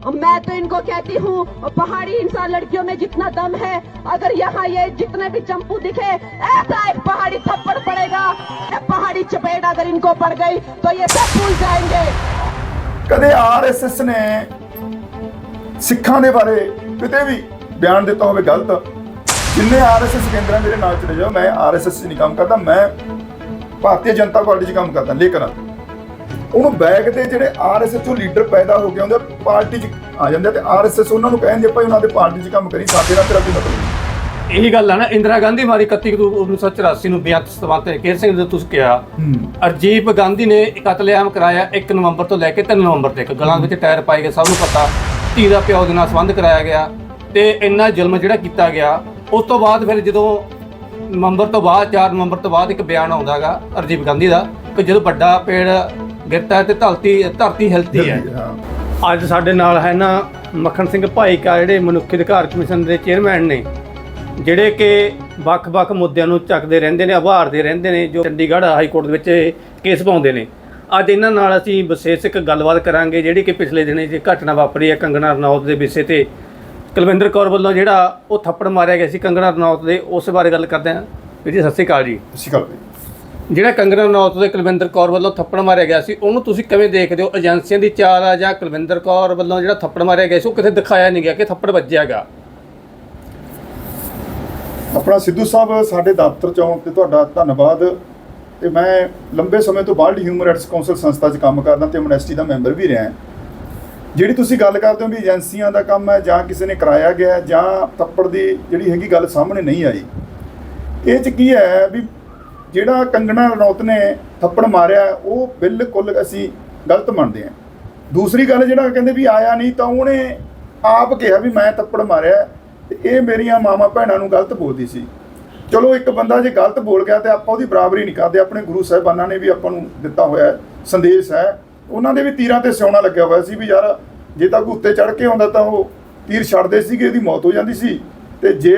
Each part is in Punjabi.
और मैं तो इनको कहती हूँ और पहाड़ी इंसान लड़कियों में जितना दम है अगर यहाँ ये जितने भी चंपू दिखे ऐसा एक पहाड़ी थप्पड़ पड़ेगा ये पहाड़ी चपेट अगर इनको पड़ गई तो ये सब भूल जाएंगे ਕਦੇ ਆਰਐਸਐਸ ਨੇ ਸਿੱਖਾਂ ਦੇ ਬਾਰੇ ਕਿਤੇ ਵੀ ਬਿਆਨ ਦਿੱਤਾ ਹੋਵੇ ਗਲਤ ਜਿੰਨੇ ਆਰਐਸਐਸ ਕੇਂਦਰਾਂ ਮੇਰੇ ਨਾਲ ਚਲੇ ਜਾਓ ਮੈਂ ਆਰਐਸਐਸ 'ਚ ਨਹੀਂ ਕੰਮ ਕਰਦਾ ਮੈਂ ਭਾਰਤੀ ਜਨਤਾ ਪਾਰਟੀ 'ਚ ਕੰਮ ਕਰਦਾ ਲੇਕਿਨ ਉਹਨੂੰ ਬੈਕ ਤੇ ਜਿਹੜੇ ਆਰਐਸਐਸ ਚੋਂ ਲੀਡਰ ਪੈਦਾ ਹੋ ਕੇ ਆਉਂਦੇ ਆ, ਪਾਰਟੀ 'ਚ ਆ ਜਾਂਦੇ ਤੇ ਆਰਐਸਐਸ ਉਹਨਾਂ ਨੂੰ ਕਹਿੰਦੇ ਭਾਈ ਉਹਨਾਂ ਦੇ ਪਾਰਟੀ 'ਚ ਕੰਮ ਕਰੀ ਸਾਡੇ ਨਾਲ ਤੇਰਾ ਕੋਈ ਮਤਲਬ ਇਹੀ ਗੱਲ ਆ ਨਾ ਇੰਦਰਾ ਗਾਂਧੀ ਮਾਰੀ 31 ਅਕਤੂਬਰ 1984 ਨੂੰ ਬੇਅੰਤ ਸਤਵੰਤ ਕੇਰ ਸਿੰਘ ਨੇ ਤੁਸੀਂ ਕਿਹਾ। ਅਰਜੀਪ ਗਾਂਧੀ ਨੇ ਕਤਲੇਆਮ ਕਰਾਇਆ 1 ਨਵੰਬਰ ਤੋਂ ਲੈ ਕੇ 3 ਨਵੰਬਰ ਤੱਕ। ਗਲਾਂ ਵਿੱਚ ਟਾਇਰ ਪਾਏ ਗਏ ਸਭ ਨੂੰ ਪਤਾ। ਧੀ ਦਾ ਪਿਓ ਦੇ ਨਾਲ ਸੰਬੰਧ ਕਰਾਇਆ ਗਿਆ ਤੇ ਇੰਨਾ ਜ਼ੁਲਮ ਜਿਹੜਾ ਕੀਤਾ ਗਿਆ ਉਸ ਤੋਂ ਬਾਅਦ ਫਿਰ ਜਦੋਂ ਨਵੰਬਰ ਤੋਂ ਬਾਅਦ 4 ਨਵੰਬਰ ਤੋਂ ਬਾਅਦ ਇੱਕ ਬਿਆਨ ਆਉਂਦਾਗਾ ਅਰਜੀਪ ਗਾਂਧੀ ਦਾ ਕਿ ਜਦੋਂ ਵੱਡਾ ਪੇੜ ਗਿਰਤਾ ਹੈ ਤੇ ਧਰਤੀ ਧਰਤੀ ਹਿਲਦੀ ਹੈ। ਅੱਜ ਸਾਡੇ ਨਾਲ ਹੈ ਨਾ ਮੱਖਣ ਸਿੰਘ ਭਾਈਕਾ ਜਿਹੜੇ ਮਨੁੱਖੀ ਅਧਿਕਾਰ ਕਮਿਸ਼ਨ ਦੇ ਚੇਅਰਮੈਨ ਨੇ ਜਿਹੜੇ ਕਿ ਵੱਖ-ਵੱਖ ਮੁੱਦਿਆਂ ਨੂੰ ਚੱਕਦੇ ਰਹਿੰਦੇ ਨੇ ਉਭਾਰਦੇ ਰਹਿੰਦੇ ਨੇ ਜੋ ਚੰਡੀਗੜ੍ਹ ਹਾਈ ਕੋਰਟ ਦੇ ਵਿੱਚ ਕੇਸ ਪਾਉਂਦੇ ਨੇ। ਅੱਜ ਇਹਨਾਂ ਨਾਲ ਅਸੀਂ ਵਿਸ਼ੇਸ਼ ਇੱਕ ਗੱਲਬਾਤ ਕਰਾਂਗੇ ਜਿਹੜੀ ਕਿ ਪਿਛਲੇ ਦਿਨੇ ਜੇ ਘਟਨਾ ਵਾਪਰੀ ਹੈ ਕੰਗਣਾ ਰਣੌਤ ਦੇ ਵਿਸ਼ੇ ਤੇ। ਕੁਲਵਿੰਦਰ ਕੌਰ ਵੱਲੋਂ ਜਿਹੜਾ ਉਹ ਥੱਪੜ ਮਾਰਿਆ ਗਿਆ ਸੀ ਕੰਗਣਾ ਰਣੌਤ ਦੇ ਉਸ ਬਾਰੇ ਗੱਲ ਕਰਦੇ ਹਾਂ। ਵੀਰ ਜੀ ਸਤਿ ਸ਼੍ਰੀ ਅਕਾਲ ਜੀ। ਸਤਿ ਸ਼੍ਰੀ ਅਕਾਲ ਜੀ। ਜਿਹੜਾ ਕੰਗਣਾ ਰਣੌਤ ਦੇ ਕੁਲਵਿੰਦਰ ਕੌਰ ਵੱਲੋਂ ਥੱਪੜ ਮਾਰਿਆ ਗਿਆ ਸੀ, ਉਹਨੂੰ ਤੁਸੀਂ ਕਿਵੇਂ ਦੇਖਦੇ ਹੋ? ਏਜੰਸੀਆਂ ਦੀ ਚਾਲ ਆ ਜਾਂ ਕੁਲਵਿੰਦਰ ਕੌਰ ਵੱਲੋਂ ਜਿਹੜਾ ਥੱਪੜ ਮਾਰਿਆ ਗਿਆ ਸੀ, ਉਹ ਕਿਤੇ ਦਿਖਾਇਆ ਨਹੀਂ ਗਿਆ ਕਿ ਥੱਪੜ ਵੱਜਿਆਗਾ ਆਪਣਾ ਸਿੱਧੂ ਸਾਹਿਬ, ਸਾਡੇ ਦਫ਼ਤਰ ਚ ਆਉਣ ਤੇ ਤੁਹਾਡਾ ਧੰਨਵਾਦ। ਤੇ ਮੈਂ ਲੰਬੇ ਸਮੇਂ ਤੋਂ ਵਰਲਡ ਹਿਊਮਨ ਰਾਈਟਸ ਕਾਉਂਸਲ ਸੰਸਥਾ 'ਚ ਕੰਮ ਕਰਦਾ ਤੇ ਐਮਨੈਸਟੀ ਦਾ ਮੈਂਬਰ ਵੀ ਰਿਹਾ। ਜਿਹੜੀ ਤੁਸੀਂ ਗੱਲ ਕਰਦੇ ਹੋ ਵੀ ਏਜੰਸੀਆਂ ਦਾ ਕੰਮ ਹੈ ਜਾਂ ਕਿਸੇ ਨੇ ਕਰਾਇਆ ਗਿਆ ਜਾਂ ਥੱਪੜ ਦੀ ਜਿਹੜੀ ਹੈਗੀ ਗੱਲ ਸਾਹਮਣੇ ਨਹੀਂ ਆਈ, ਇਹ 'ਚ ਕੀ ਹੈ ਵੀ ਜਿਹੜਾ ਕੰਗਣਾ ਰਣੌਤ ਨੇ ਥੱਪੜ ਮਾਰਿਆ, ਉਹ ਬਿਲਕੁਲ ਅਸੀਂ ਗਲਤ ਮੰਨਦੇ ਹਾਂ। ਦੂਸਰੀ ਗੱਲ ਜਿਹੜਾ ਕਹਿੰਦੇ ਵੀ ਆਇਆ ਨਹੀਂ, ਤਾਂ ਉਹਨੇ ਆਪ ਕਿਹਾ ਵੀ ਮੈਂ ਥੱਪੜ ਮਾਰਿਆ ਤੇ ਇਹ ਮੇਰੀਆਂ ਮਾਮਾ ਭੈਣਾਂ ਨੂੰ ਗਲਤ ਬੋਲਦੀ ਸੀ। ਚਲੋ, ਇੱਕ ਬੰਦਾ ਜੇ ਗਲਤ ਬੋਲ ਗਿਆ ਤੇ ਆਪਾਂ ਉਹਦੀ ਬਰਾਬਰੀ ਨਹੀਂ ਕਰਦੇ, ਆਪਣੇ ਗੁਰੂ ਸਾਹਿਬਾਨਾਂ ਨੇ ਵੀ ਆਪਾਂ ਨੂੰ ਦਿੱਤਾ ਹੋਇਆ ਸੰਦੇਸ਼ ਹੈ। ਉਹਨਾਂ ਦੇ ਵੀ ਤੀਰਾਂ ਤੇ ਸਿਉਣਾ ਲੱਗਿਆ ਹੋਇਆ ਸੀ ਵੀ ਯਾਰ, ਜੇ ਤਾਂ ਕੋਈ ਉੱਤੇ ਚੜ ਕੇ ਆਉਂਦਾ ਤਾਂ ਉਹ ਤੀਰ ਛੱਡਦੇ ਸੀਗੇ, ਉਹਦੀ ਮੌਤ ਹੋ ਜਾਂਦੀ ਸੀ। ਤੇ ਜੇ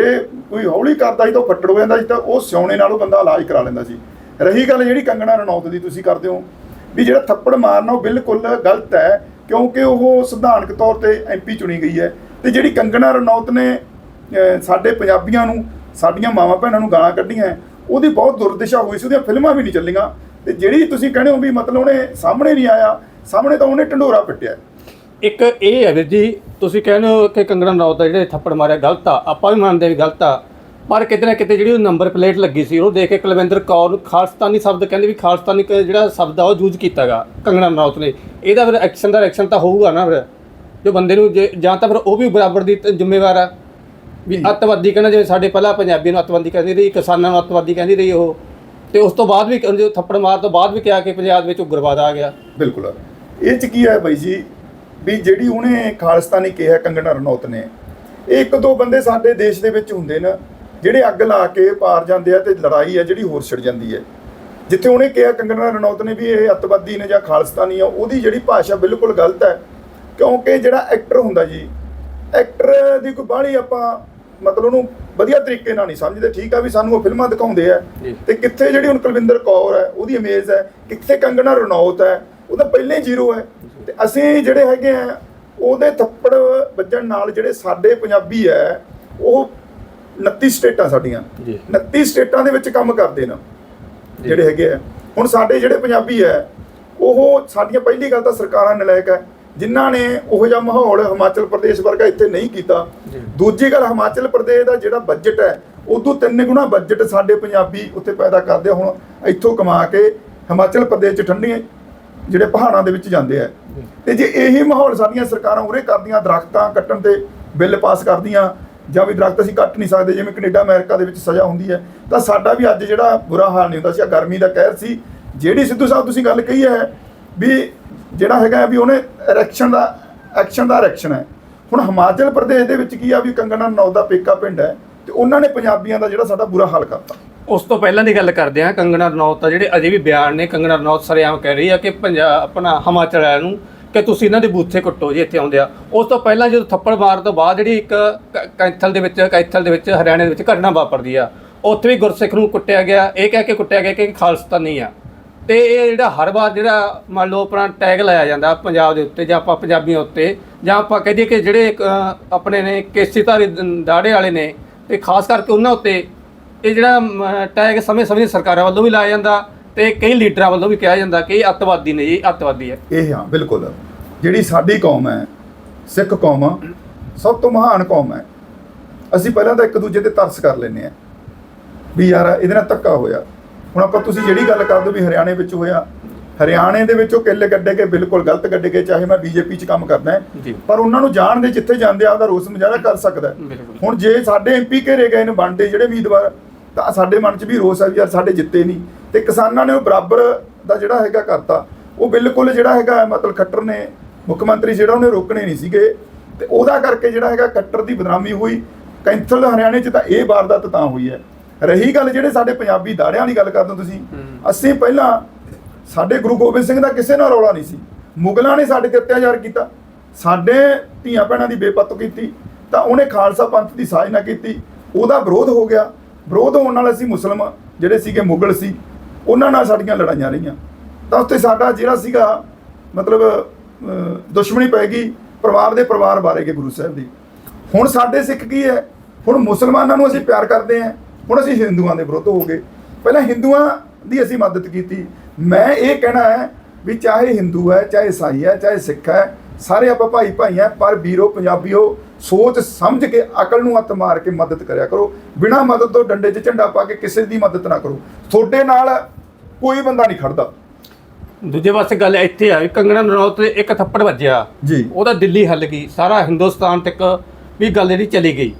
ਕੋਈ ਹੌਲੀ ਕਰਦਾ ਸੀ ਤਾਂ ਉਹ ਫੱਟੜ ਹੋ ਜਾਂਦਾ ਸੀ ਤਾਂ ਉਹ ਸਿਉਣੇ ਨਾਲ ਉਹ ਬੰਦਾ ਇਲਾਜ ਕਰਾ ਲੈਂਦਾ ਸੀ। ਰਹੀ ਗੱਲ ਜਿਹੜੀ ਕੰਗਣਾ ਰਣੌਤ ਦੀ ਤੁਸੀਂ ਕਰਦੇ ਹੋ, ਵੀ ਜਿਹੜਾ ਥੱਪੜ ਮਾਰਨਾ ਉਹ ਬਿਲਕੁਲ ਗਲਤ ਹੈ, ਕਿਉਂਕਿ ਉਹ ਸੰਵਿਧਾਨਕ ਤੌਰ ਤੇ ਐਮਪੀ ਚੁਣੀ ਗਈ ਹੈ ਤੇ ਜਿਹੜੀ ਕੰਗਣਾ ਰਣੌਤ ਨੇ ਸਾਡੇ ਪੰਜਾਬੀਆਂ ਨੂੰ, ਸਾਡੀਆਂ ਮਾਵਾਂ ਭੈਣਾਂ ਨੂੰ ਗਾਲਾਂ ਕੱਢੀਆਂ, ਉਹਦੀ ਬਹੁਤ ਦੁਰਦਸ਼ਾ ਹੋਈ ਸੀ, ਉਹਦੀਆਂ ਫਿਲਮਾਂ ਵੀ ਨਹੀਂ ਚੱਲੀਆਂ। ਤੇ ਜਿਹੜੀ ਤੁਸੀਂ ਕਹਿੰਦੇ ਹੋ ਵੀ ਮਤਲਬ ਉਹਨੇ ਸਾਹਮਣੇ ਨਹੀਂ ਆਇਆ, ਸਾਹਮਣੇ ਤਾਂ ਉਹਨੇ ਢੰਡੋਰਾ ਪਿੱਟਿਆ। ਇੱਕ ਇਹ ਹੈ ਵੀਰ ਜੀ ਤੁਸੀਂ ਕਹਿੰਦੇ ਹੋ ਕਿ ਕੰਗਣਾ ਰਣੌਤ ਦਾ ਜਿਹੜੇ ਥੱਪੜ ਮਾਰਿਆ ਗਲਤ ਆ ਆਪਾਂ ਵੀ ਮੰਨਦੇ ਵੀ ਗਲਤ ਆ ਪਰ ਕਿਤੇ ਨਾ ਕਿਤੇ ਜਿਹੜੀ ਉਹ ਨੰਬਰ ਪਲੇਟ ਲੱਗੀ ਸੀ ਉਹਨੂੰ ਦੇਖ ਕੇ ਕੁਲਵਿੰਦਰ ਕੌਰ ਨੂੰ ਖਾਲਸਤਾਨੀ ਸ਼ਬਦ ਕਹਿੰਦੇ ਵੀ ਖਾਲਸਤਾਨੀ ਜਿਹੜਾ ਸ਼ਬਦ ਆ ਉਹ ਯੂਜ਼ ਕੀਤਾਗਾ ਕੰਗਣਾ ਰਣੌਤ ਨੇ। ਇਹਦਾ ਫਿਰ ਐਕਸ਼ਨ ਦਾ ਐਕਸ਼ਨ ਤਾਂ ਹੋਊਗਾ ਨਾ ਫਿਰ ਜੋ ਬੰਦੇ ਨੂੰ ਜੇ- ਤਾਂ ਫਿਰ ਉਹ ਵੀ ਬਰਾਬਰ ਦੀ ਜ਼ਿੰਮੇਵਾਰ ਆ। ਵੀ ਅੱਤਵਾਦੀ ਕਹਿੰਦਾ ਜਿਵੇਂ ਸਾਡੇ ਪਹਿਲਾਂ ਪੰਜਾਬੀ ਨੂੰ ਅੱਤਵਾਦੀ ਕਹਿੰਦੀ ਰਹੀ ਕਿਸਾਨਾਂ ਨੂੰ ਅੱਤਵਾਦੀ ਕਹਿੰਦੀ ਰਹੀ ਉਹ ਤੇ ਉਸ ਤੋਂ ਬਾਅਦ ਵੀ ਥੱਪੜ ਮਾਰ ਤੋਂ ਬਾਅਦ ਵੀ ਕਿਹਾ ਕਿ ਪੰਜਾਬ ਵਿੱਚ ਉਗਰਵਾਦ ਆ ਗਿਆ। ਬਿਲਕੁਲ। ਇਹ ਚ ਕੀ ਹੈ ਬਾਈ ਜੀ ਵੀ ਜਿਹੜੀ ਉਹਨੇ ਖਾਲਿਸਤਾਨੀ ਕਿਹਾ ਕੰਗਣਾ ਰਣੌਤ ਨੇ ਇਹ ਇੱਕ ਦੋ ਬੰਦੇ ਸਾਡੇ ਦੇਸ਼ ਦੇ ਵਿੱਚ ਹੁੰਦੇ ਨੇ ਜਿਹੜੇ ਅੱਗ ਲਾ ਕੇ ਪਾਰ ਜਾਂਦੇ ਆ ਤੇ ਲੜਾਈ ਹੈ ਜਿਹੜੀ ਹੋਰ ਛਿੜ ਜਾਂਦੀ ਹੈ ਜਿੱਥੇ ਉਹਨੇ ਕਿਹਾ ਕੰਗਣਾ ਰਣੌਤ ਨੇ ਵੀ ਇਹ ਅੱਤਵਾਦੀ ਨੇ ਜਾਂ ਖਾਲਿਸਤਾਨੀ ਆ ਉਹਦੀ ਜਿਹੜੀ ਭਾਸ਼ਾ ਬਿਲਕੁਲ ਗਲਤ ਹੈ ਕਿਉਂਕਿ ਜਿਹੜਾ ਐਕਟਰ ਹੁੰਦਾ ਜੀ ਐਕਟਰ ਦੀ ਕੋਈ ਬਾਹਲੀ ਆਪਾਂ ਮਤਲਬ ਉਹਨੂੰ ਵਧੀਆ ਤਰੀਕੇ ਨਾਲ ਨਹੀਂ ਸਮਝਦੇ ਠੀਕ ਆ ਵੀ ਸਾਨੂੰ ਉਹ ਫਿਲਮਾਂ ਦਿਖਾਉਂਦੇ ਆ। ਤੇ ਕਿੱਥੇ ਜਿਹੜੀ ਹੁਣ ਕੁਲਵਿੰਦਰ ਕੌਰ ਹੈ ਉਹਦੀ ਇਮੇਜ ਹੈ ਕਿੱਥੇ ਕੰਗਣਾ ਰਣੌਤ ਹੈ ਉਹਦਾ ਪਹਿਲੇ ਜ਼ੀਰੋ ਹੈ। ਤੇ ਅਸੀਂ ਜਿਹੜੇ ਹੈਗੇ ਆ ਉਹਦੇ ਥੱਪੜ ਵੱਜਣ ਨਾਲ ਜਿਹੜੇ ਸਾਡੇ ਪੰਜਾਬੀ ਹੈ ਉਹ 29 ਸਟੇਟਾਂ ਸਾਡੀਆਂ। ਜੀ। 29 ਸਟੇਟਾਂ ਦੇ ਵਿੱਚ ਕੰਮ ਕਰਦੇ ਨੇ ਜਿਹੜੇ ਹੈਗੇ ਆ। ਹੁਣ ਸਾਡੇ ਜਿਹੜੇ ਪੰਜਾਬੀ ਹੈ ਉਹ ਸਾਡੀਆਂ ਪਹਿਲੀ ਗੱਲ ਤਾਂ ਸਰਕਾਰਾਂ ਨਲਾਇਕ ਹੈ। ਜਿਨ੍ਹਾਂ ਨੇ ਉਹੋ ਜਿਹਾ ਮਾਹੌਲ ਹਿਮਾਚਲ ਪ੍ਰਦੇਸ਼ ਵਰਗਾ ਇੱਥੇ ਨਹੀਂ ਕੀਤਾ। ਦੂਜੀ ਗੱਲ ਹਿਮਾਚਲ ਪ੍ਰਦੇਸ਼ ਦਾ ਜਿਹੜਾ ਬਜਟ ਹੈ ਉਦੋਂ ਤਿੰਨ ਗੁਣਾ ਬਜਟ ਸਾਡੇ ਪੰਜਾਬੀ ਉੱਥੇ ਪੈਦਾ ਕਰਦੇ। ਹੁਣ ਇੱਥੋਂ ਕਮਾ ਕੇ ਹਿਮਾਚਲ ਪ੍ਰਦੇਸ਼ ਚ ਠੰਡੀਆਂ ਜਿਹੜੇ ਪਹਾੜਾਂ ਦੇ ਵਿੱਚ ਜਾਂਦੇ ਆ। ਤੇ ਜੇ ਇਹੀ ਮਾਹੌਲ ਸਾਡੀਆਂ ਸਰਕਾਰਾਂ ਉਰੇ ਕਰਦੀਆਂ, ਦਰਖਤਾਂ ਕੱਟਣ ਤੇ ਬਿੱਲ ਪਾਸ ਕਰਦੀਆਂ, ਜਾਂ ਵੀ ਦਰਖਤ ਅਸੀਂ ਕੱਟ ਨਹੀਂ ਸਕਦੇ, ਜਿਵੇਂ ਕੈਨੇਡਾ, ਅਮਰੀਕਾ ਦੇ ਵਿੱਚ ਸਜ਼ਾ ਹੁੰਦੀ ਹੈ, ਤਾਂ ਸਾਡਾ ਵੀ ਅੱਜ ਜਿਹੜਾ ਬੁਰਾ ਹਾਲ ਨਹੀਂ ਹੁੰਦਾ ਸੀ, ਆਹ ਗਰਮੀ ਦਾ ਕਹਿਰ ਸੀ। ਜਿਹੜੀ ਸਿੱਧੂ ਸਾਹਿਬ ਤੁਸੀਂ ਗੱਲ ਕਹੀ ਹੈ ਵੀ ਜਿਹੜਾ ਹੈਗਾ ਵੀ ਉਹਨੇ ਰੈਕਸ਼ਨ ਦਾ ਐਕਸ਼ਨ ਦਾ ਐਕਸ਼ਨ ਹੈ। ਹੁਣ ਹਿਮਾਚਲ ਪ੍ਰਦੇਸ਼ ਦੇ ਵਿੱਚ ਕੀ ਆ ਵੀ ਕੰਗਣਾ ਨੌ ਦਾ ਪੇਕਾ ਪਿੰਡ ਹੈ, ਤੇ ਉਹਨਾਂ ਨੇ ਪੰਜਾਬੀਆਂ ਦਾ ਜਿਹੜਾ ਸਾਡਾ ਬੁਰਾ ਹਾਲ ਕਰਤਾ। ਉਸ ਤੋਂ ਪਹਿਲਾਂ ਦੀ ਗੱਲ ਕਰਦੇ ਹਾਂ, ਕੰਗਣਾ ਰਣੌਤ ਦਾ ਜਿਹੜੇ ਅਜੇ ਵੀ ਬਿਆਨ ਨੇ, ਕੰਗਣਾ ਰਣੌਤ ਸਰੇਆਮ ਕਹਿ ਰਹੀ ਆ ਕਿ ਪੰਜਾਬ ਆਪਣਾ ਹਿਮਾਚਲ ਵਾਲਿਆਂ ਨੂੰ ਕਿ ਤੁਸੀਂ ਇਹਨਾਂ ਦੇ ਬੂਥੇ ਕੁੱਟੋ ਜੇ, ਇੱਥੇ ਆਉਂਦੇ ਆ ਉਸ ਤੋਂ ਪਹਿਲਾਂ ਜਦੋਂ ਥੱਪੜ ਮਾਰ ਤੋਂ ਬਾਅਦ ਜਿਹੜੀ ਇੱਕ ਕ- ਕੈਥਲ ਦੇ ਵਿੱਚ, ਕੈਂਥਲ ਦੇ ਵਿੱਚ, ਹਰਿਆਣੇ ਦੇ ਵਿੱਚ ਘਟਨਾ ਵਾਪਰਦੀ ਆ, ਉੱਥੇ ਵੀ ਗੁਰਸਿੱਖ ਨੂੰ ਕੁੱਟਿਆ ਗਿਆ। ਇਹ ਕਹਿ ਕੇ ਕੁੱਟਿਆ ਗਿਆ ਕਿ ਖਾਲਸਤਾਨੀ ਆ। ਤੇ ਇਹ ਜਿਹੜਾ ਹਰ ਵਾਰ ਜਿਹੜਾ ਮੰਨ ਲਓ ਆਪਣਾ ਟੈਗ ਲਾਇਆ ਜਾਂਦਾ ਪੰਜਾਬ ਦੇ ਉੱਤੇ ਜਾਂ ਆਪਾਂ ਪੰਜਾਬੀਆਂ ਉੱਤੇ ਜਾਂ ਆਪਾਂ ਕਹਿ ਦਈਏ ਕਿ ਜਿਹੜੇ ਆਪਣੇ ਨੇ ਕੇਸੀਧਾਰੀ ਦਾੜੇ ਵਾਲੇ ਨੇ ਤੇ ਖਾਸ ਕਰਕੇ ਉਹਨਾਂ ਉੱਤੇ ਇਹ ਜਿਹੜਾ ਟੈਗ ਸਮੇਂ ਸਮੇਂ ਸਰਕਾਰਾਂ ਵੱਲੋਂ ਵੀ ਲਾਇਆ ਜਾਂਦਾ ਤੇ ਕਈ ਲੀਡਰਾਂ ਵੱਲੋਂ ਵੀ ਕਿਹਾ ਜਾਂਦਾ ਕਿ ਇਹ ਅੱਤਵਾਦੀ ਨੇ ਇਹ ਅੱਤਵਾਦੀ ਹੈ। ਇਹ ਹਾਂ ਬਿਲਕੁਲ। ਜਿਹੜੀ ਸਾਡੀ ਕੌਮ ਹੈ ਸਿੱਖ ਕੌਮ ਆ, ਸਭ ਤੋਂ ਮਹਾਨ ਕੌਮ ਹੈ। ਅਸੀਂ ਪਹਿਲਾਂ ਤਾਂ ਇੱਕ ਦੂਜੇ ਤੇ ਤਰਸ ਕਰ ਲੈਂਦੇ ਆ ਵੀ ਯਾਰ ਇਹਦੇ ਨਾਲ ਧੱਕਾ ਹੋਇਆ। ਹੁਣ ਆਪਾਂ ਤੁਸੀਂ ਜਿਹੜੀ ਗੱਲ ਕਰਦੇ ਵੀ ਹਰਿਆਣੇ ਵਿੱਚ ਹੋਇਆ ਹਰਿਆਣੇ ਦੇ ਵਿੱਚ ਉਹ ਕਿੱਲੇ ਗੱਡੇ ਕੇ ਬਿਲਕੁਲ ਗਲਤ ਗੱਡੇ ਕੇ ਚਾਹੇ ਮੈਂ ਬੀਜੇਪੀ 'ਚ ਕੰਮ ਕਰਦਾ। ਪਰ ਉਹਨਾਂ ਨੂੰ ਜਾਣਦੇ ਜਿੱਥੇ ਜਾਂਦੇ ਆ ਆਪਦਾ ਰੋਸ ਮੁਜ਼ਾਹਰਾ ਕਰ ਸਕਦਾ। ਹੁਣ ਜੇ ਸਾਡੇ ਐਮਪੀ ਘੇਰੇ ਗਏ ਨੇ ਬਣਦੇ ਜਿਹੜੇ ਉਮੀਦਵਾਰ ਤਾਂ ਸਾਡੇ ਮਨ 'ਚ ਵੀ ਰੋਸ ਆ ਵੀ ਯਾਰ ਸਾਡੇ ਜਿੱਤੇ ਨਹੀਂ। ਤੇ ਕਿਸਾਨਾਂ ਨੇ ਉਹ ਬਰਾਬਰ ਦਾ ਜਿਹੜਾ ਹੈਗਾ ਕਰਤਾ। ਉਹ ਬਿਲਕੁਲ ਜਿਹੜਾ ਹੈਗਾ ਮਤਲਬ ਖੱਟਰ ਨੇ ਮੁੱਖ ਮੰਤਰੀ ਜਿਹੜਾ ਉਹਨੇ ਰੋਕਣੇ ਨਹੀਂ ਸੀਗੇ। ਤੇ ਉਹਦਾ ਕਰਕੇ ਜਿਹੜਾ ਹੈਗਾ ਖੱਟਰ ਦੀ ਬਦਨਾਮੀ ਹੋਈ। ਕੈਂਸਲ ਹਰਿਆਣੇ 'ਚ ਤਾਂ ਇਹ ਵਾਰਦਾਤ ਤਾਂ ਹੋਈ ਹੈ। ਰਹੀ ਗੱਲ ਜਿਹੜੇ ਸਾਡੇ ਪੰਜਾਬੀ ਦਾੜਿਆਂ ਵਾਲੀ ਗੱਲ ਕਰਦੇ ਹੋ ਤੁਸੀਂ ਅਸੀਂ ਪਹਿਲਾਂ ਸਾਡੇ ਗੁਰੂ ਗੋਬਿੰਦ ਸਿੰਘ ਦਾ ਕਿਸੇ ਨਾਲ ਰੌਲਾ ਨਹੀਂ ਸੀ। ਮੁਗਲਾਂ ਨੇ ਸਾਡੇ ਤੇ ਅਤਿਆਚਾਰ ਕੀਤਾ। ਸਾਡੇ ਧੀਆਂ ਭੈਣਾਂ ਦੀ ਬੇਪਤ ਕੀਤੀ। ਤਾਂ ਉਹਨੇ ਖਾਲਸਾ ਪੰਥ ਦੀ ਸਾਜਨਾ ਕੀਤੀ। ਉਹਦਾ ਵਿਰੋਧ ਹੋ ਗਿਆ। ਵਿਰੋਧ ਹੋਣ ਨਾਲ ਅਸੀਂ ਮੁਸਲਮਾਨ ਜਿਹੜੇ ਸੀਗੇ ਮੁਗਲ ਸੀ, ਉਹਨਾਂ ਨਾਲ ਸਾਡੀਆਂ ਲੜਾਈਆਂ ਰਹੀਆਂ। ਤਾਂ ਉੱਥੇ ਸਾਡਾ ਜਿਹੜਾ ਸੀਗਾ, ਮਤਲਬ ਦੁਸ਼ਮਣੀ ਪੈ ਗਈ ਪਰਿਵਾਰ ਦੇ ਪਰਿਵਾਰ ਬਾਰੇ ਕੇ ਗੁਰੂ ਸਾਹਿਬ ਦੀ। ਹੁਣ ਸਾਡੇ ਸਿੱਖ ਕੀ ਹੈ? ਹੁਣ ਮੁਸਲਮਾਨਾਂ ਨੂੰ ਅਸੀਂ ਪਿਆਰ ਕਰਦੇ ਹਾਂ। ਹੁਣ ਅਸੀਂ ਹਿੰਦੂਆਂ ਦੇ ਵਿਰੁੱਧ ਹੋ ਗਏ। ਪਹਿਲਾਂ ਹਿੰਦੂਆਂ ਦੀ ਅਸੀਂ ਮਦਦ ਕੀਤੀ। ਮੈਂ ਇਹ ਕਹਿਣਾ ਹੈ ਵੀ ਚਾਹੇ ਹਿੰਦੂ ਹੈ, ਚਾਹੇ ਈਸਾਈ ਹੈ, ਚਾਹੇ ਸਿੱਖ ਹੈ, ਸਾਰੇ ਆਪਾਂ ਭਾਈ ਭਾਈ ਹੈ, ਪਰ ਵੀਰੋ, ਪੰਜਾਬੀਓ ਸੋਚ ਸਮਝ ਕੇ ਅਕਲ ਨੂੰ ਹੱਥ ਮਾਰ ਕੇ ਮਦਦ ਕਰਿਆ ਕਰੋ। ਬਿਨਾਂ ਮਦਦ ਤੋਂ ਡੰਡੇ 'ਚ ਝੰਡਾ ਪਾ ਕੇ ਕਿਸੇ ਦੀ ਮਦਦ ਨਾ ਕਰੋ। ਤੁਹਾਡੇ ਨਾਲ ਕੋਈ ਬੰਦਾ ਨਹੀਂ ਖੜਦਾ। ਦੂਜੇ ਪਾਸੇ ਗੱਲ ਇੱਥੇ ਆ ਵੀ ਕੰਗਣਾ ਰਣੌਤ ਤੇ ਇੱਕ ਥੱਪੜ ਵੱਜਿਆ। ਜੀ। ਉਹਦਾ ਦਿੱਲੀ ਹੱਲ ਗਈ। ਸਾਰਾ ਹਿੰਦੁਸਤਾਨ ਤੱਕ ਵੀ ਗੱਲ ਜਿਹੜੀ ਚਲੀ ਗਈ।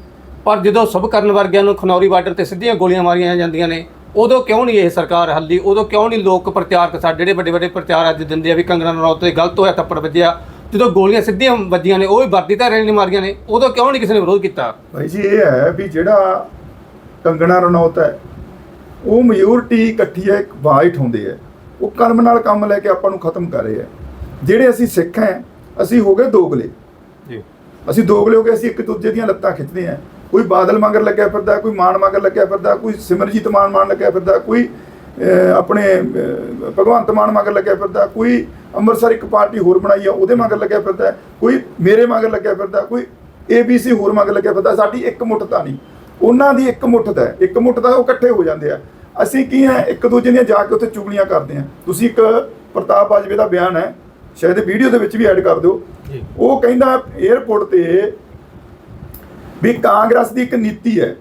ਪਰ ਜਦੋਂ ਸਭ ਕਰਨ ਵਰਗਿਆਂ ਨੂੰ ਖਨੌਰੀ ਬਾਰਡਰ ਤੇ ਸਿੱਧੀਆਂ ਗੋਲੀਆਂ ਮਾਰੀਆਂ ਜਾਂਦੀਆਂ ਨੇ ਉਦੋਂ ਕਿਉਂ ਨਹੀਂ ਇਹ ਸਰਕਾਰ ਹੱਲੀ ਉਦੋਂ ਕਿਉਂ ਨਹੀਂ ਲੋਕ ਪ੍ਰਚਾਰਕ ਸਾਡੇ ਜਿਹੜੇ ਵੱਡੇ ਵੱਡੇ ਪ੍ਰਚਾਰ ਅੱਜ ਦਿੰਦੇ ਆ ਵੀ ਕੰਗਣਾ ਰਣੌਤ ਤੇ ਗਲਤ ਹੋਇਆ ਥੱਪੜ ਵੱਜਿਆ? ਜਦੋਂ ਗੋਲੀਆਂ ਸਿੱਧੀਆਂ ਵੱਜੀਆਂ ਨੇ ਉਹ ਵੀ ਵਰਦੀ ਧਾਰੇ ਨੇ ਮਾਰੀਆਂ ਨੇ ਉਦੋਂ ਕਿਉਂ ਨਹੀਂ ਕਿਸੇ ਨੇ ਵਿਰੋਧ ਕੀਤਾ? ਭਾਈ ਜੀ ਇਹ ਹੈ ਵੀ ਜਿਹੜਾ ਕੰਗਣਾ ਰਣੌਤ ਹੈ ਉਹ ਮੈਜੋਰਟੀ ਇਕੱਠੀ ਹੈ ਇੱਕ ਵਾਈਟ ਹੁੰਦੇ ਹੈ। ਉਹ ਕਲਮ ਨਾਲ ਕੰਮ ਲੈ ਕੇ ਆਪਾਂ ਨੂੰ ਖਤਮ ਕਰ ਰਹੇ ਹੈ। ਜਿਹੜੇ ਅਸੀਂ ਸਿੱਖ ਹੈ ਅਸੀਂ ਹੋ ਗਏ ਦੋਗਲੇ ਜੀ। ਅਸੀਂ ਦੋਗਲੇ ਹੋ ਗਏ ਅਸੀਂ ਇੱਕ ਦੂਜੇ ਦੀਆਂ ਲੱਤਾਂ ਖਿੱਚਦੇ ਹਾਂ। ਕੋਈ ਬਾਦਲ ਮਗਰ ਲੱਗਿਆ ਫਿਰਦਾ ਕੋਈ ਮਾਨ ਮਗਰ ਲੱਗਿਆ ਫਿਰਦਾ ਕੋਈ ਸਿਮਰਜੀਤ ਮਾਨ ਮਾਨ ਲੱਗਿਆ ਫਿਰਦਾ ਕੋਈ ਆਪਣੇ ਭਗਵੰਤ ਮਾਨ ਮਗਰ ਲੱਗਿਆ ਫਿਰਦਾ ਕੋਈ ਅੰਮ੍ਰਿਤਸਰ ਇੱਕ ਪਾਰਟੀ ਹੋਰ ਬਣਾਈ ਆ ਉਹਦੇ ਮਗਰ ਲੱਗਿਆ ਫਿਰਦਾ ਕੋਈ ਮੇਰੇ ਮਗਰ ਲੱਗਿਆ ਫਿਰਦਾ ਕੋਈ ਏਬੀਸੀ ਹੋਰ ਮਗਰ ਲੱਗਿਆ ਫਿਰਦਾ ਸਾਡੀ ਇੱਕ ਮੁੱਠ ਤਾਂ ਨਹੀਂ ਉਹਨਾਂ ਦੀ ਇੱਕ ਮੁੱਠ ਦਾ। ਇੱਕ ਮੁੱਠ ਦਾ ਉਹ ਇਕੱਠੇ ਹੋ ਜਾਂਦੇ ਆ ਅਸੀਂ ਕੀ ਹੈ ਇੱਕ ਦੂਜੇ ਦੀਆਂ ਜਾ ਕੇ ਉੱਥੇ ਚੁਗਲੀਆਂ ਕਰਦੇ ਆ ਤੁਸੀਂ ਇੱਕ ਪ੍ਰਤਾਪ ਬਾਜਵੇ ਦਾ ਬਿਆਨ ਹੈ ਸ਼ਾਇਦ ਵੀਡੀਓ ਦੇ ਵਿੱਚ ਵੀ ਐਡ ਕਰ ਦਿਓ। ਉਹ ਕਹਿੰਦਾ 에어ਪੋਰਟ ਤੇ ਵੀ ਕਾਂਗਰਸ ਦੀ ਇੱਕ ਨੀਤੀ ਹੈ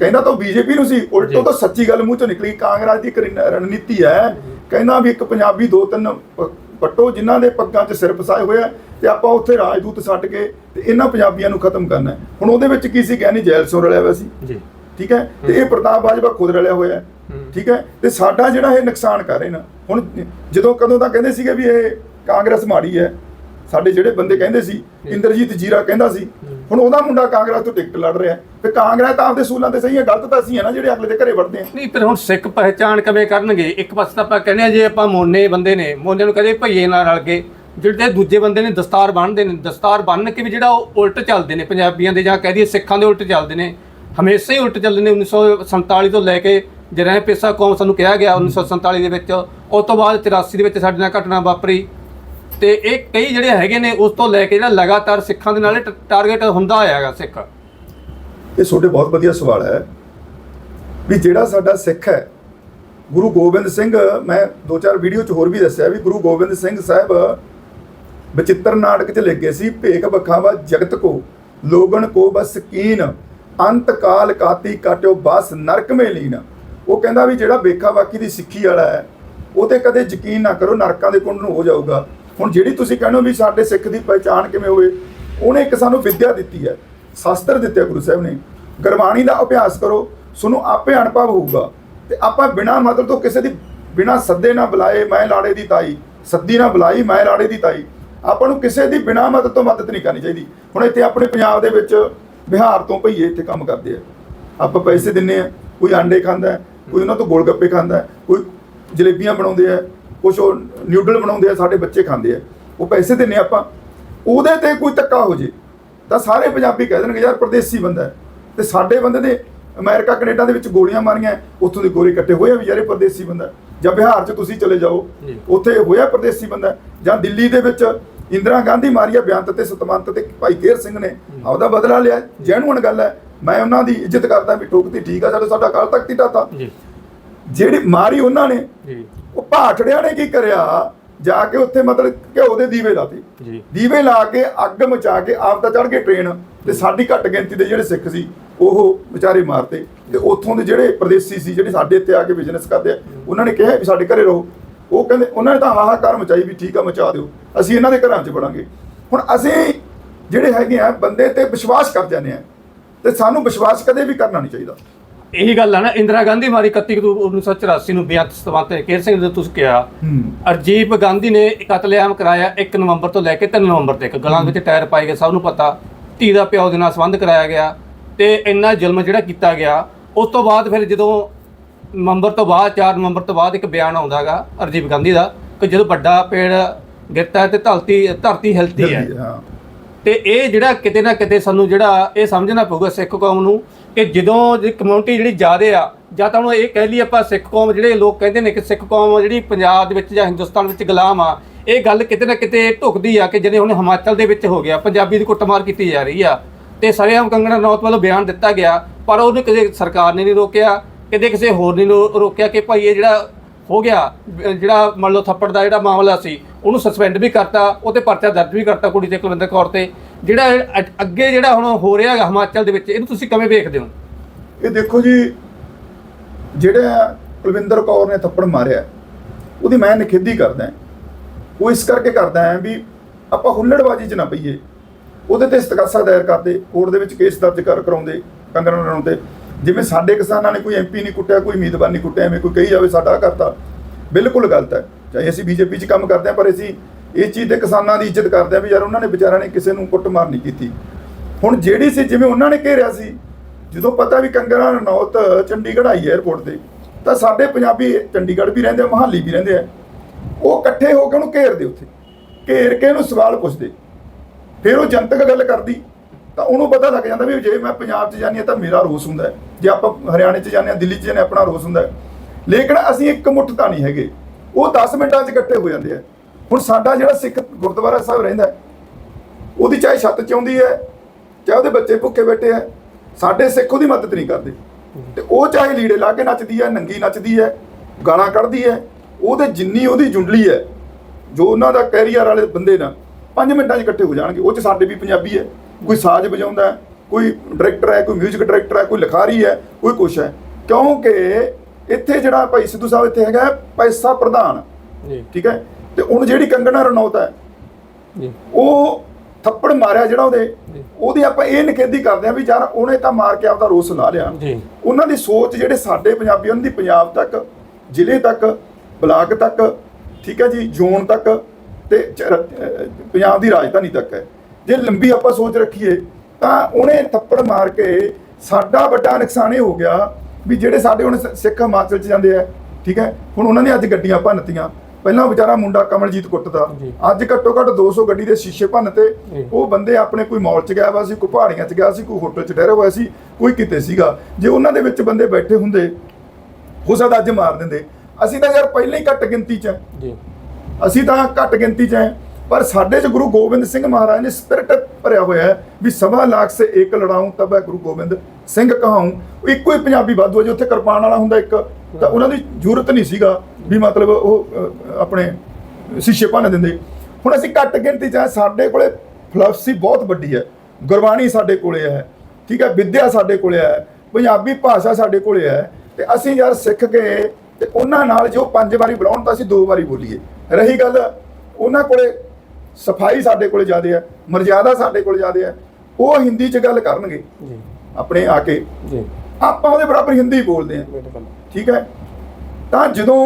ਕਹਿੰਦਾ ਤਾਂ ਬੀਜੇਪੀ ਨੂੰ ਸੀ ਉਲਟੋ। ਤਾਂ ਸੱਚੀ ਗੱਲ ਮੂੰਹ ਚੋਂ ਨਿਕਲੀ ਕਾਂਗਰਸ ਦੀ ਇੱਕ ਰਣ- ਰਣਨੀਤੀ ਹੈ। ਕਹਿੰਦਾ ਵੀ ਇੱਕ ਪੰਜਾਬੀ ਦੋ ਤਿੰਨ ਪੱਟੋ ਜਿਨ੍ਹਾਂ ਦੇ ਪੱਗਾਂ 'ਚ ਸਿਰ ਫਸਾਏ ਹੋਏ ਆ ਤੇ ਆਪਾਂ ਉੱਥੇ ਰਾਜਦੂਤ ਛੱਡ ਕੇ ਤੇ ਇਹਨਾਂ ਪੰਜਾਬੀਆਂ ਨੂੰ ਖਤਮ ਕਰਨਾ। ਹੁਣ ਉਹਦੇ ਵਿੱਚ ਕੀ ਸੀ ਗਿਆਨੀ ਜੈਲ ਸਿੰਘ ਰਲਿਆ ਹੋਇਆ ਸੀ। ਜੀ। ਠੀਕ ਹੈ? ਤੇ ਇਹ ਪ੍ਰਤਾਪ ਬਾਜਵਾ ਖੁਦ ਰਲਿਆ ਹੋਇਆ। ਠੀਕ ਹੈ? ਤੇ ਸਾਡਾ ਜਿਹੜਾ ਇਹ ਨੁਕਸਾਨ ਕਰ ਰਹੇ ਨਾ ਹੁਣ ਜਦੋਂ ਕਦੋਂ ਤਾਂ ਕਹਿੰਦੇ ਸੀਗੇ ਵੀ ਇਹ ਕਾਂਗਰਸ ਮਾੜੀ ਹੈ ਸਾਡੇ ਜਿਹੜੇ ਬੰਦੇ ਕਹਿੰਦੇ ਸੀ ਇੰਦਰਜੀਤ ਜੀਰਾ ਕਹਿੰਦਾ ਸੀ ਹੁਣ ਉਹਦਾ ਮੁੰਡਾ ਕਾਂਗਰਸ ਤੋਂ ਟਿਕਟ ਲੜ ਰਿਹਾ ਤੇ ਕਾਂਗਰਸ ਤਾਂ ਆਪਦੇ ਸੂਲਾਂ ਤੇ ਸਹੀ ਹੈ, ਗਲਤ ਤਾਂ ਅਸੀਂ ਹੈ ਨਾ ਜਿਹੜੇ ਅਗਲੇ ਦੇ ਘਰੇ ਵੜਦੇ ਆ ਨਹੀਂ ਪਰ ਹੁਣ ਸਿੱਖ ਪਹਿਚਾਣ ਕਿਵੇਂ ਕਰਨਗੇ? ਇੱਕ ਪਾਸੇ ਤਾਂ ਆਪਾਂ ਕਹਿੰਦੇ ਆ ਜੇ ਆਪਾਂ ਮੋਨੇ ਬੰਦੇ ਨੇ, ਮੋਨੇ ਨੂੰ ਕਦੇ ਭਈਏ ਨਾਲ ਰਲ ਕੇ ਜਿਹੜੇ ਦੂਜੇ ਬੰਦੇ ਨੇ ਦਸਤਾਰ ਬੰਨਦੇ ਨੇ, ਦਸਤਾਰ ਬੰਨ ਕੇ ਵੀ ਜਿਹੜਾ ਉਹ ਉਲਟ ਚੱਲਦੇ ਨੇ, ਪੰਜਾਬੀਆਂ ਦੇ ਜਾਂ ਕਹਿ ਦਈਏ ਸਿੱਖਾਂ ਦੇ ਉਲਟ ਚੱਲਦੇ ਨੇ, ਹਮੇਸ਼ਾ ਹੀ ਉਲਟ ਚੱਲਦੇ ਨੇ। 1947 ਤੋਂ ਲੈ ਕੇ ਜਿਹੜਾ ਪੇਸਾ ਕੌਮ ਸਾਨੂੰ ਕਿਹਾ ਗਿਆ 1947 ਦੇ ਵਿੱਚ ਉਸ ਤੋਂ ਬਾਅਦ 84 ਦੇ ਵਿੱਚ ਸਾਡੇ ਨਾਲ ਘਟਨਾ ਵਾਪਰੀ। ਤੇ ਇਹ ਕਈ ਜਿਹੜੇ ਹੈਗੇ ਨੇ, ਉਸ ਤੋਂ ਲੈ ਕੇ ਜਿਹੜਾ ਲਗਾਤਾਰ ਸਿੱਖਾਂ ਦੇ ਨਾਲ ਟਾਰਗੇਟ ਹੁੰਦਾ ਆਇਆਗਾ ਸਿੱਖ। ਇਹ ਤੁਹਾਡੇ ਬਹੁਤ ਵਧੀਆ ਸਵਾਲ ਹੈ ਵੀ ਜਿਹੜਾ ਸਾਡਾ ਸਿੱਖ ਹੈ, ਗੁਰੂ ਗੋਬਿੰਦ ਸਿੰਘ, ਮੈਂ ਦੋ ਚਾਰ ਵੀਡੀਓ 'ਚ ਹੋਰ ਵੀ ਦੱਸਿਆ ਵੀ ਗੁਰੂ ਗੋਬਿੰਦ ਸਿੰਘ ਸਾਹਿਬ ਬਚਿੱਤਰ ਨਾਟਕ 'ਚ ਲੱਗੇ ਸੀ, ਭੇਖ ਬਖਾਵਾ ਜਗਤ ਕੋ ਲੋਗਨ ਕੋ ਬਸ ਕੀਨ, ਅੰਤ ਕਾਲ ਕਾਤੀ ਕਾਟਿਓ ਬਸ ਨਰਕ ਮੇ ਲੀਨ। ਉਹ ਕਹਿੰਦਾ ਵੀ ਜਿਹੜਾ ਬੇਖਾ ਬਾਕੀ ਦੀ ਸਿੱਖੀ ਵਾਲਾ ਹੈ, ਉਹ ਤੇ ਕਦੇ ਯਕੀਨ ਨਾ ਕਰੋ ਨਰਕਾਂ ਦੇ ਕੁੰਡ ਨੂੰ ਹੋ ਜਾਊਗਾ। ਹੁਣ ਜਿਹੜੀ ਤੁਸੀਂ ਕਹਿੰਦੇ ਹੋ ਵੀ ਸਾਡੇ ਸਿੱਖ ਦੀ ਪਹਿਚਾਣ ਕਿਵੇਂ ਹੋਵੇ, ਉਹਨੇ ਇੱਕ ਸਾਨੂੰ ਵਿੱਦਿਆ ਦਿੱਤੀ ਹੈ, ਸ਼ਾਸਤਰ ਦਿੱਤੇ ਗੁਰੂ ਸਾਹਿਬ ਨੇ। ਗੁਰਬਾਣੀ ਦਾ ਅਭਿਆਸ ਕਰੋ, ਤੁਹਾਨੂੰ ਆਪੇ ਅਨੁਭਵ ਹੋਊਗਾ। ਤੇ ਆਪਾਂ ਬਿਨਾਂ ਮਤਲਬ ਤੋਂ ਕਿਸੇ ਦੀ, ਬਿਨਾਂ ਸੱਦੇ ਨਾ ਬੁਲਾਏ ਮੈਂ ਲਾੜੇ ਦੀ ਤਾਈ, ਸੱਦੀ ਨਾ ਬੁਲਾਈ ਮੈਂ ਲਾੜੇ ਦੀ ਤਾਈ। ਆਪਾਂ ਨੂੰ ਕਿਸੇ ਦੀ ਬਿਨਾਂ ਮਦਦ ਤੋਂ ਮਦਦ ਨਹੀਂ ਕਰਨੀ ਚਾਹੀਦੀ। ਹੁਣ ਇੱਥੇ ਆਪਣੇ ਪੰਜਾਬ ਦੇ ਵਿੱਚ ਬਿਹਾਰ ਤੋਂ ਭਈਏ ਇੱਥੇ ਕੰਮ ਕਰਦੇ ਆ। ਆਪਾਂ ਪੈਸੇ ਦਿੰਨੇ ਆ, ਕੋਈ ਆਂਡੇ ਖਾਂਦਾ ਕੋਈ ਉਹਨਾਂ ਤੋਂ ਗੋਲਗੱਪੇ ਖਾਂਦਾ ਕੋਈ ਜਲੇਬੀਆਂ ਬਣਾਉਂਦੇ ਆ ਕੁਛ ਉਹ ਨਿਊਡਲ ਬਣਾਉਂਦੇ ਆ ਸਾਡੇ ਬੱਚੇ ਖਾਂਦੇ ਆ ਉਹ ਪੈਸੇ ਦਿੰਨੇ ਆਪਾਂ ਉਹਦੇ ਤੇ ਕੋਈ ਧੱਕਾ ਹੋ ਜੇ ਤਾਂ ਸਾਰੇ ਪੰਜਾਬੀ ਕਹਿ ਦੇਣਗੇ ਯਾਰ ਪਰਦੇਸੀ ਬੰਦਾ। ਤੇ ਸਾਡੇ ਬੰਦੇ ਨੇ ਅਮਰੀਕਾ ਕੈਨੇਡਾ ਦੇ ਵਿੱਚ ਗੋਲੀਆਂ ਮਾਰੀਆਂ ਉੱਥੋਂ ਦੇ ਗੋਰੇ ਇਕੱਠੇ ਹੋਏ ਆ ਵੀ ਯਾਰ ਇਹ ਪਰਦੇਸੀ ਬੰਦਾ। ਜਾਂ ਬਿਹਾਰ 'ਚ ਤੁਸੀਂ ਚਲੇ ਜਾਓ। ਉੱਥੇ ਹੋਇਆ ਪਰਦੇਸੀ ਬੰਦਾ। ਜਾਂ ਦਿੱਲੀ ਦੇ ਵਿੱਚ ਇੰਦਰਾ ਗਾਂਧੀ ਮਾਰੀਆ ਬੇਅੰਤ ਤੇ ਸਤਮੰਤ ਤੇ ਭਾਈ ਕੇਰ ਸਿੰਘ ਨੇ ਆਪਦਾ ਬਦਲਾ ਲਿਆ ਜੈਨੂਨ ਗੱਲ ਹੈ ਮੈਂ ਉਹਨਾਂ ਦੀ ਇੱਜ਼ਤ ਕਰਦਾ ਵੀ ਠੋਕਤੀ ਠੀਕ ਆ ਚਲੋ ਸਾਡਾ ਕਾਲ ਤੱਕ ਢਾਤਾ ਜੀ ਜਿਹੜੀ ਮਾਰੀ ਉਹਨਾਂ ਨੇ ਉਹ ਭਾਟੜਿਆਂ ਨੇ ਕੀ ਕਰਿਆ? ਜਾ ਕੇ ਉੱਥੇ ਮਤਲਬ ਘਿਓ ਦੇ ਦੀਵੇ ਲਾਤੇ। ਜੀ। ਦੀਵੇ ਲਾ ਕੇ ਅੱਗ ਮਚਾ ਕੇ ਆਪ ਤਾਂ ਚੜ ਗਏ ਟ੍ਰੇਨ ਤੇ ਸਾਡੀ ਘੱਟ ਗਿਣਤੀ ਦੇ ਜਿਹੜੇ ਸਿੱਖ ਸੀ ਉਹ ਵਿਚਾਰੇ ਮਾਰਤੇ। ਤੇ ਉੱਥੋਂ ਦੇ ਜਿਹੜੇ ਪ੍ਰਦੇਸੀ ਸੀ ਜਿਹੜੇ ਸਾਡੇ ਇੱਥੇ ਆ ਕੇ ਬਿਜ਼ਨਸ ਕਰਦੇ ਆ ਉਹਨਾਂ ਨੇ ਕਿਹਾ ਵੀ ਸਾਡੇ ਘਰੇ ਰਹੋ। ਉਹ ਕਹਿੰਦੇ ਉਹਨਾਂ ਨੇ ਤਾਂ ਹਾਹਾਕਾਰ ਮਚਾਈ ਵੀ ਠੀਕ ਆ ਮਚਾ ਦਿਓ। ਅਸੀਂ ਇਹਨਾਂ ਦੇ ਘਰਾਂ 'ਚ ਵੜਾਂਗੇ। ਹੁਣ ਅਸੀਂ ਜਿਹੜੇ ਹੈਗੇ ਆ ਬੰਦੇ ਤੇ ਵਿਸ਼ਵਾਸ ਕਰ ਜਾਂਦੇ ਆ। ਤੇ ਸਾਨੂੰ ਵਿਸ਼ਵਾਸ ਕਦੇ ਵੀ ਕਰਨਾ ਨਹੀਂ ਚਾਹੀਦਾ। ਇਹੀ ਗੱਲ ਆ ਨਾ ਇੰਦਰਾ ਗਾਂਧੀ ਮਾਰੀ 31 ਅਕਤੂਬਰ 1984 ਨੂੰ ਬੇਅੰਤ ਸਤਵੰਤ ਕੇਰ ਸਿੰਘ ਨੇ ਤੁਸੀਂ ਕਿਹਾ। ਅਰਜੀਪ ਗਾਂਧੀ ਨੇ ਕਤਲੇਆਮ ਕਰਾਇਆ 1 ਨਵੰਬਰ ਤੋਂ ਲੈ ਕੇ 3 ਨਵੰਬਰ ਤੱਕ। ਗਲਾਂ ਵਿੱਚ ਟਾਇਰ ਪਾਏ ਗਏ ਸਭ ਨੂੰ ਪਤਾ। ਧੀ ਦਾ ਪਿਓ ਦੇ ਨਾਲ ਸੰਬੰਧ ਕਰਾਇਆ ਗਿਆ ਤੇ ਇੰਨਾ ਜ਼ੁਲਮ ਜਿਹੜਾ ਕੀਤਾ ਗਿਆ ਉਸ ਤੋਂ ਬਾਅਦ ਫਿਰ ਜਦੋਂ ਨਵੰਬਰ ਤੋਂ ਬਾਅਦ 4 ਨਵੰਬਰ ਤੋਂ ਬਾਅਦ ਇੱਕ ਬਿਆਨ ਆਉਂਦਾਗਾ ਅਰਜੀਪ ਗਾਂਧੀ ਦਾ ਕਿ ਜਦੋਂ ਵੱਡਾ ਪੇੜ ਗਿਰਤਾ ਹੈ ਤੇ ਧਰਤੀ ਧਰਤੀ ਹਿਲਦੀ ਹਾਂ। ਤੇ ਇਹ ਜਿਹੜਾ ਕਿਤੇ ਨਾ ਕਿਤੇ ਸਾਨੂੰ ਜਿਹੜਾ ਇਹ ਸਮਝਣਾ ਪਊਗਾ ਸਿੱਖ ਕੌਮ ਨੂੰ ਕਿ ਜਦੋਂ ਜਿਹੜੀ ਕਮਿਊਨਿਟੀ ਜਿਹੜੀ ਜ਼ਿਆਦੇ ਆ, ਜਾਂ ਤਾਂ ਉਹਨੂੰ ਇਹ ਕਹਿ ਲਈ ਆਪਾਂ ਸਿੱਖ ਕੌਮ, ਜਿਹੜੇ ਲੋਕ ਕਹਿੰਦੇ ਨੇ ਕਿ ਸਿੱਖ ਕੌਮ ਜਿਹੜੀ ਪੰਜਾਬ ਦੇ ਵਿੱਚ ਜਾਂ ਹਿੰਦੁਸਤਾਨ ਵਿੱਚ ਗੁਲਾਮ ਆ, ਇਹ ਗੱਲ ਕਿਤੇ ਨਾ ਕਿਤੇ ਢੁਕਦੀ ਆ ਕਿ ਜਿਵੇਂ ਹੁਣ ਹਿਮਾਚਲ ਦੇ ਵਿੱਚ ਹੋ ਗਿਆ, ਪੰਜਾਬੀ ਦੀ ਕੁੱਟਮਾਰ ਕੀਤੀ ਜਾ ਰਹੀ ਆ। ਤੇ ਸਰੇਆਮ ਕੰਗਣਾ ਰਣੌਤ ਵੱਲੋਂ ਬਿਆਨ ਦਿੱਤਾ ਗਿਆ, ਪਰ ਉਹਨੂੰ ਕਿਸੇ ਸਰਕਾਰ ਨੇ ਨਹੀਂ ਰੋਕਿਆ, ਕਿਤੇ ਕਿਸੇ ਹੋਰ ਨੇ ਰੋ- ਰੋਕਿਆ ਕਿ ਭਾਈ ਇਹ ਜਿਹੜਾ ਹੋ ਗਿਆ ਜਿਹੜਾ ਮੰਨ ਲਓ ਥੱਪੜ ਦਾ ਜਿਹੜਾ ਮਾਮਲਾ ਸੀ, ਉਹਨੂੰ ਸਸਪੈਂਡ ਵੀ ਕਰਤਾ ਉਹ ਤੇ ਪਰਚਾ ਦਰਜ ਵੀ ਕਰਤਾ ਕੁੜੀ ਤੇ ਕੁਲਵਿੰਦਰ ਕੌਰ ਤੇ। ਜਿਹੜਾ ਅ- ਅੱਗੇ ਜਿਹੜਾ ਹੁਣ ਹੋ ਰਿਹਾ ਹੈਗਾ ਹਿਮਾਚਲ ਦੇ ਵਿੱਚ, ਇਹਨੂੰ ਤੁਸੀਂ ਕਿਵੇਂ ਵੇਖਦੇ ਹੋ? ਇਹ ਦੇਖੋ ਜੀ, ਜਿਹੜਾ ਕੁਲਵਿੰਦਰ ਕੌਰ ਨੇ ਥੱਪੜ ਮਾਰਿਆ, ਉਹਦੀ ਮੈਂ ਨਿਖੇਧੀ ਕਰਦਾ ਉਹ ਇਸ ਕਰਕੇ ਕਰਦਾ ਹੈ ਵੀ ਆਪਾਂ ਹੁੱਲੜਬਾਜੀ 'ਚ ਨਾ ਪਈਏ। ਉਹਦੇ ਤੇ ਇਸਤਗਾਸਾ ਦਾਇਰ ਕਰਦੇ, ਕੋਰਟ ਦੇ ਵਿੱਚ ਕੇਸ ਦਰਜ ਕਰ ਕਰਾਉਂਦੇ, ਕੰਗਣਾ ਰਣਾਉਣ ਤੇ ਜਿਵੇਂ ਸਾਡੇ ਕਿਸਾਨਾਂ ਨੇ ਕੋਈ ਐਮਪੀ ਨਹੀਂ ਕੁੱਟਿਆ, ਕੋਈ ਉਮੀਦਵਾਰ ਨਹੀਂ ਕੁੱਟਿਆ, ਐਵੇਂ ਕੋਈ ਕਹੀ ਜਾਵੇ ਸਾਡਾ ਆਹ ਕਰਤਾ। ਬਿਲਕੁਲ ਗਲਤ ਹੈ। ਚਾਹੇ ਅਸੀਂ ਬੀਜੇਪੀ 'ਚ ਕੰਮ ਕਰਦੇ ਹਾਂ, ਪਰ ਅਸੀਂ ਇਸ ਚੀਜ਼ ਤੇ ਕਿਸਾਨਾਂ ਦੀ ਇੱਜ਼ਤ ਕਰਦੇ ਆ ਵੀ ਯਾਰ ਉਹਨਾਂ ਨੇ ਵਿਚਾਰਿਆਂ ਨੇ ਕਿਸੇ ਨੂੰ ਕੁੱਟਮਾਰ ਨਹੀਂ ਕੀਤੀ। ਹੁਣ ਜਿਹੜੀ ਸੀ ਜਿਵੇਂ ਉਹਨਾਂ ਨੇ ਘੇਰਿਆ ਸੀ ਜਦੋਂ ਪਤਾ ਵੀ ਕੰਗਣਾ ਰਣੌਤ ਚੰਡੀਗੜ੍ਹ ਆਈ 에ਅਰਪੋਰਟ ਤੇ ਤਾਂ ਸਾਡੇ ਪੰਜਾਬੀ ਚੰਡੀਗੜ੍ਹ ਵੀ ਰਹਿੰਦੇ ਆ ਮਹਾਲੀ ਵੀ ਰਹਿੰਦੇ ਆ। ਉਹ ਇਕੱਠੇ ਹੋ ਕੇ ਉਹਨੂੰ ਘੇਰਦੇ ਉੱਥੇ। ਘੇਰ ਕੇ ਉਹਨੂੰ ਸਵਾਲ ਪੁੱਛਦੇ। ਫਿਰ ਉਹ ਜਨਤਕ ਗੱਲ ਕਰਦੀ। ਤਾਂ ਉਹਨੂੰ ਪਤਾ ਲੱਗ ਜਾਂਦਾ ਵੀ ਜੇ ਮੈਂ ਪੰਜਾਬ 'ਚ ਜਾਂਦੀ ਹਾਂ ਤਾਂ ਮੇਰਾ ਰੋਸ ਹੁੰਦਾ ਜੇ ਆਪਾਂ ਹਰਿਆਣੇ 'ਚ ਜਾਂਦੇ ਹਾਂ ਦਿੱਲੀ 'ਚ ਜਾਂਦੇ ਹਾਂ, ਆਪਣਾ ਰੋਸ ਹੁੰਦਾ ਲੇਕਿਨ ਅਸੀਂ ਇੱਕ ਮੁੱਠ ਤਾਂ ਨਹੀਂ ਹੈਗੇ। ਉਹ 10 ਮਿੰਟਾਂ 'ਚ ਇਕੱਠੇ ਹੋ ਜਾਂਦੇ ਆ। ਹੁਣ ਸਾਡਾ ਜਿਹੜਾ ਸਿੱਖ ਗੁਰਦੁਆਰਾ ਸਾਹਿਬ ਰਹਿੰਦਾ ਉਹਦੀ ਚਾਹੇ ਛੱਤ 'ਚ ਆਉਂਦੀ ਹੈ ਚਾਹੇ ਉਹਦੇ ਬੱਚੇ ਭੁੱਖੇ ਬੈਠੇ ਆ ਸਾਡੇ ਸਿੱਖ ਉਹਦੀ ਮਦਦ ਨਹੀਂ ਕਰਦੇ। ਤੇ ਉਹ ਚਾਹੇ ਲੀੜੇ ਲਾ ਕੇ ਨੱਚਦੀ ਹੈ ਨੰਗੀ ਨੱਚਦੀ ਹੈ ਗਾਲਾਂ ਕੱਢਦੀ ਹੈ ਉਹਦੇ ਜਿੰਨੀ ਉਹਦੀ ਜੁੰਡਲੀ ਹੈ ਜੋ ਉਹਨਾਂ ਦਾ ਕੈਰੀਅਰ ਵਾਲੇ ਬੰਦੇ ਨਾ 5 ਮਿੰਟਾਂ 'ਚ ਇਕੱਠੇ ਹੋ ਜਾਣਗੇ। ਉਹ 'ਚ ਸਾਡੇ ਵੀ ਪੰਜਾਬੀ ਹੈ ਕੋਈ ਸਾਜ਼ ਵਜਾਉਂਦਾ ਕੋਈ ਡਾਇਰੈਕਟਰ ਹੈ ਕੋਈ 뮤직 ਡਾਇਰੈਕਟਰ ਹੈ ਕੋਈ ਲਿਖਾਰੀ ਹੈ ਕੋਈ ਕੁਛ ਹੈ। ਕਿਉਂਕਿ ਇੱਥੇ ਜਿਹੜਾ ਭਾਈ ਸਿੱਧੂ ਸਾਹਿਬ ਇੱਥੇ ਹੈਗਾ ਪੈਸਾ ਪ੍ਰਧਾਨ। ਜੀ। ਠੀਕ ਹੈ? ਤੇ ਹੁਣ ਜਿਹੜੀ ਕੰਗਣਾ ਰਣੌਤ ਹੈ ਜੀ। ਉਹ ਥੱਪੜ ਮਾਰਿਆ ਜਿਹੜਾ ਉਹਦੇ। ਉਹਦੀ ਆਪਾਂ ਇਹ ਨਿਖੇਧੀ ਕਰਦੇ ਆ ਵੀ ਯਾਰ ਉਹਨੇ ਤਾਂ ਮਾਰ ਕੇ ਆਪਦਾ ਰੋਸ ਲਾ ਲਿਆ। ਜੀ। ਉਹਨਾਂ ਦੀ ਸੋਚ ਜਿਹੜੇ ਸਾਡੇ ਪੰਜਾਬੀ ਉਹਨਾਂ ਦੀ ਪੰਜਾਬ ਤੱਕ ਜ਼ਿਲ੍ਹੇ ਤੱਕ ਬਲਾਕ ਤੱਕ ਠੀਕ ਹੈ ਜੀ ਜ਼ੋਨ ਤੱਕ ਤੇ ਪੰਜਾਬ ਦੀ ਰਾਜਧਾਨੀ ਤੱਕ ਹੈ। ਜੇ ਲੰਬੀ ਆਪਾਂ ਸੋਚ ਰੱਖੀਏ ਤਾਂ ਉਹਨੇ ਥੱਪੜ ਮਾਰ ਕੇ ਸਾਡਾ ਵੱਡਾ ਨੁਕਸਾਨ ਇਹ ਹੋ ਗਿਆ ਵੀ ਜਿਹੜੇ ਸਾਡੇ ਹੁਣ ਸਿੱਖ ਹਿਮਾਚਲ ਚ ਜਾਂਦੇ ਆ ਠੀਕ ਹੈ ਹੁਣ ਉਹਨਾਂ ਨੇ ਅੱਜ ਗੱਡੀਆਂ ਭੰਨਤੀਆਂ। ਪਹਿਲਾਂ ਵਿਚਾਰਾ ਮੁੰਡਾ ਕਮਲਜੀਤ ਕੁੱਟਦਾ। ਅੱਜ ਘੱਟੋ ਘੱਟ 200 ਗੱਡੀ ਦੇ ਸ਼ੀਸ਼ੇ ਭੰਨਤੇ ਜੀ। ਉਹ ਬੰਦੇ ਆਪਣੇ ਕੋਈ ਮਾਲ 'ਚ ਗਿਆ ਵਾ ਸੀ ਕੋਈ ਪਹਾੜੀਆਂ 'ਚ ਗਿਆ ਸੀ ਕੋਈ ਹੋਟਲ 'ਚ ਠਹਿਰਿਆ ਹੋਇਆ ਸੀ ਕੋਈ ਕਿਤੇ ਸੀਗਾ। ਜੇ ਉਹਨਾਂ ਦੇ ਵਿੱਚ ਬੰਦੇ ਬੈਠੇ ਹੁੰਦੇ ਹੋ ਸਕਦਾ ਅੱਜ ਮਾਰ ਦਿੰਦੇ। ਅਸੀਂ ਤਾਂ ਯਾਰ ਪਹਿਲਾਂ ਹੀ ਘੱਟ ਗਿਣਤੀ 'ਚ ਜੀ। ਅਸੀਂ ਤਾਂ ਘੱਟ ਗਿਣਤੀ 'ਚ ਹੈ ਪਰ ਸਾਡੇ 'ਚ ਗੁਰੂ ਗੋਬਿੰਦ ਸਿੰਘ ਮਹਾਰਾਜ ਨੇ ਸਪਿਰਿਟ ਭਰਿਆ ਹੋਇਆ ਹੈ ਵੀ ਸਵਾ ਲੱਖ ਸੇ ਇੱਕ ਲੜਾਉਂ ਤਬ ਹੈ ਗੁਰੂ ਗੋਬਿੰਦ ਸਿੰਘ ਕਹਾਉਂ। ਇੱਕੋ ਹੀ ਪੰਜਾਬੀ ਵਾਧੂ ਹੈ ਜੇ ਉੱਥੇ ਕਿਰਪਾਨ ਵਾਲਾ ਹੁੰਦਾ ਇੱਕ। ਤਾਂ ਉਹਨਾਂ ਦੀ ਜ਼ਰੂਰਤ ਨਹੀਂ ਸੀਗਾ ਵੀ ਮਤਲਬ ਉਹ ਆਪਣੇ ਸ਼ੀਸ਼ੇ ਭੰਨ ਦਿੰਦੇ। ਹੁਣ ਅਸੀਂ ਘੱਟ ਗਿਣਤੀ 'ਚ ਹੈ ਸਾਡੇ ਕੋਲੇ ਫਿਲਾਸਫੀ ਬਹੁਤ ਵੱਡੀ ਹੈ। ਗੁਰਬਾਣੀ ਸਾਡੇ ਕੋਲੇ ਹੈ ਠੀਕ ਹੈ ਵਿਦਿਆ ਸਾਡੇ ਕੋਲੇ ਹੈ ਪੰਜਾਬੀ ਭਾਸ਼ਾ ਸਾਡੇ ਕੋਲੇ ਹੈ। ਤੇ ਅਸੀਂ ਯਾਰ ਸਿੱਖ ਕੇ ਤੇ ਉਹਨਾਂ ਨਾਲ ਜੋ ਪੰਜ ਵਾਰੀ ਬੁਲਾਉਣ ਤਾਂ ਅਸੀਂ ਦੋ ਵਾਰੀ ਬੋਲੀਏ। ਰਹੀ ਗੱਲ ਉਹਨਾਂ ਕੋਲੇ ਸਫ਼ਾਈ ਸਾਡੇ ਕੋਲੇ ਜ਼ਿਆਦੇ ਹੈ ਮਰਜ਼ਾਦਾ ਸਾਡੇ ਕੋਲੇ ਜ਼ਿਆਦੇ ਹੈ। ਉਹ ਹਿੰਦੀ 'ਚ ਗੱਲ ਕਰਨਗੇ। ਜੀ। ਆਪਣੇ ਆ ਕੇ। ਜੀ। ਆਪਾਂ ਉਹਦੇ ਬਰਾਬਰ ਹਿੰਦੀ ਬੋਲਦੇ ਹਾਂ। ਬਿਲਕੁਲ। ਠੀਕ ਹੈ? ਤਾਂ ਜਦੋਂ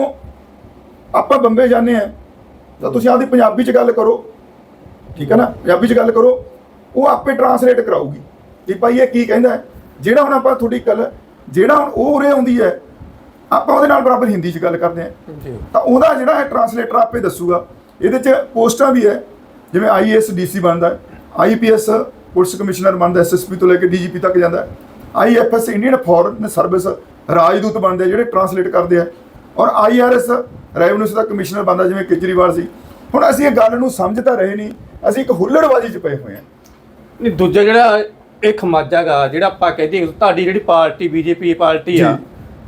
ਆਪਾਂ ਬੰਬੇ ਜਾਂਦੇ ਆ ਤਾਂ ਤੁਸੀਂ ਆਪਦੀ ਪੰਜਾਬੀ 'ਚ ਗੱਲ ਕਰੋ। ਠੀਕ ਹੈ ਨਾ? ਪੰਜਾਬੀ 'ਚ ਗੱਲ ਕਰੋ। ਉਹ ਆਪੇ ਟਰਾਂਸਲੇਟ ਕਰਾਊਗੀ। ਕਿ ਭਾਈ ਇਹ ਕੀ ਕਹਿੰਦਾ। ਜਿਹੜਾ ਹੁਣ ਆਪਾਂ ਤੁਹਾਡੀ ਗੱਲ ਜਿਹੜਾ ਹੁਣ ਉਹ ਉਰੇ ਆਉਂਦੀ ਹੈ ਆਪਾਂ ਉਹਦੇ ਨਾਲ ਬਰਾਬਰ ਹਿੰਦੀ 'ਚ ਗੱਲ ਕਰਦੇ ਜੀ। ਤਾਂ ਉਹਦਾ ਜਿਹੜਾ ਹੈ ਟਰਾਂਸਲੇਟਰ ਆਪੇ ਦੱਸੂਗਾ। ਇਹਦੇ 'ਚ ਪੋਸਟਾਂ ਵੀ ਹੈ। ਜਿਵੇਂ ਆਈਏਐਸ ਡੀਸੀ ਬਣਦਾ ਆਈਪੀਐਸ ਪੁਲਿਸ ਕਮਿਸ਼ਨਰ ਬਣਦਾ ਐਸਐਸਪੀ ਤੋਂ ਲੈ ਕੇ ਡੀਜੀਪੀ ਤੱਕ ਜਾਂਦਾ ਆਈਐਫਐਸ ਇੰਡੀਅਨ ਫੋਰਨ ਸਰਵਿਸ ਰਾਜਦੂਤ ਬਣਦੇ ਆ ਜਿਹੜੇ ਟਰਾਂਸਲੇਟ ਕਰਦੇ ਆ। ਔਰ ਆਈਆਰਐਸ ਰੈਵਨਿਊ ਦਾ ਕਮਿਸ਼ਨਰ ਬਣਦਾ ਜਿਵੇਂ ਕੇਜਰੀਵਾਲ ਸੀ। ਹੁਣ ਅਸੀਂ ਇਹ ਗੱਲ ਨੂੰ ਸਮਝ ਤਾਂ ਰਹੇ ਨਹੀਂ। ਅਸੀਂ ਇੱਕ ਹੁੱਲੜਬਾਜ਼ੀ 'ਚ ਪਏ ਹੋਏ ਹਾਂ ਨਹੀਂ ਦੂਜਾ ਜਿਹੜਾ ਇਹ ਖਮਾਜਾ ਗਾ ਜਿਹੜਾ ਆਪਾਂ ਕਹਿੰਦੇ ਤੁਹਾਡੀ ਜਿਹੜੀ ਪਾਰਟੀ ਬੀਜੇਪੀ ਪਾਰਟੀ ਆ।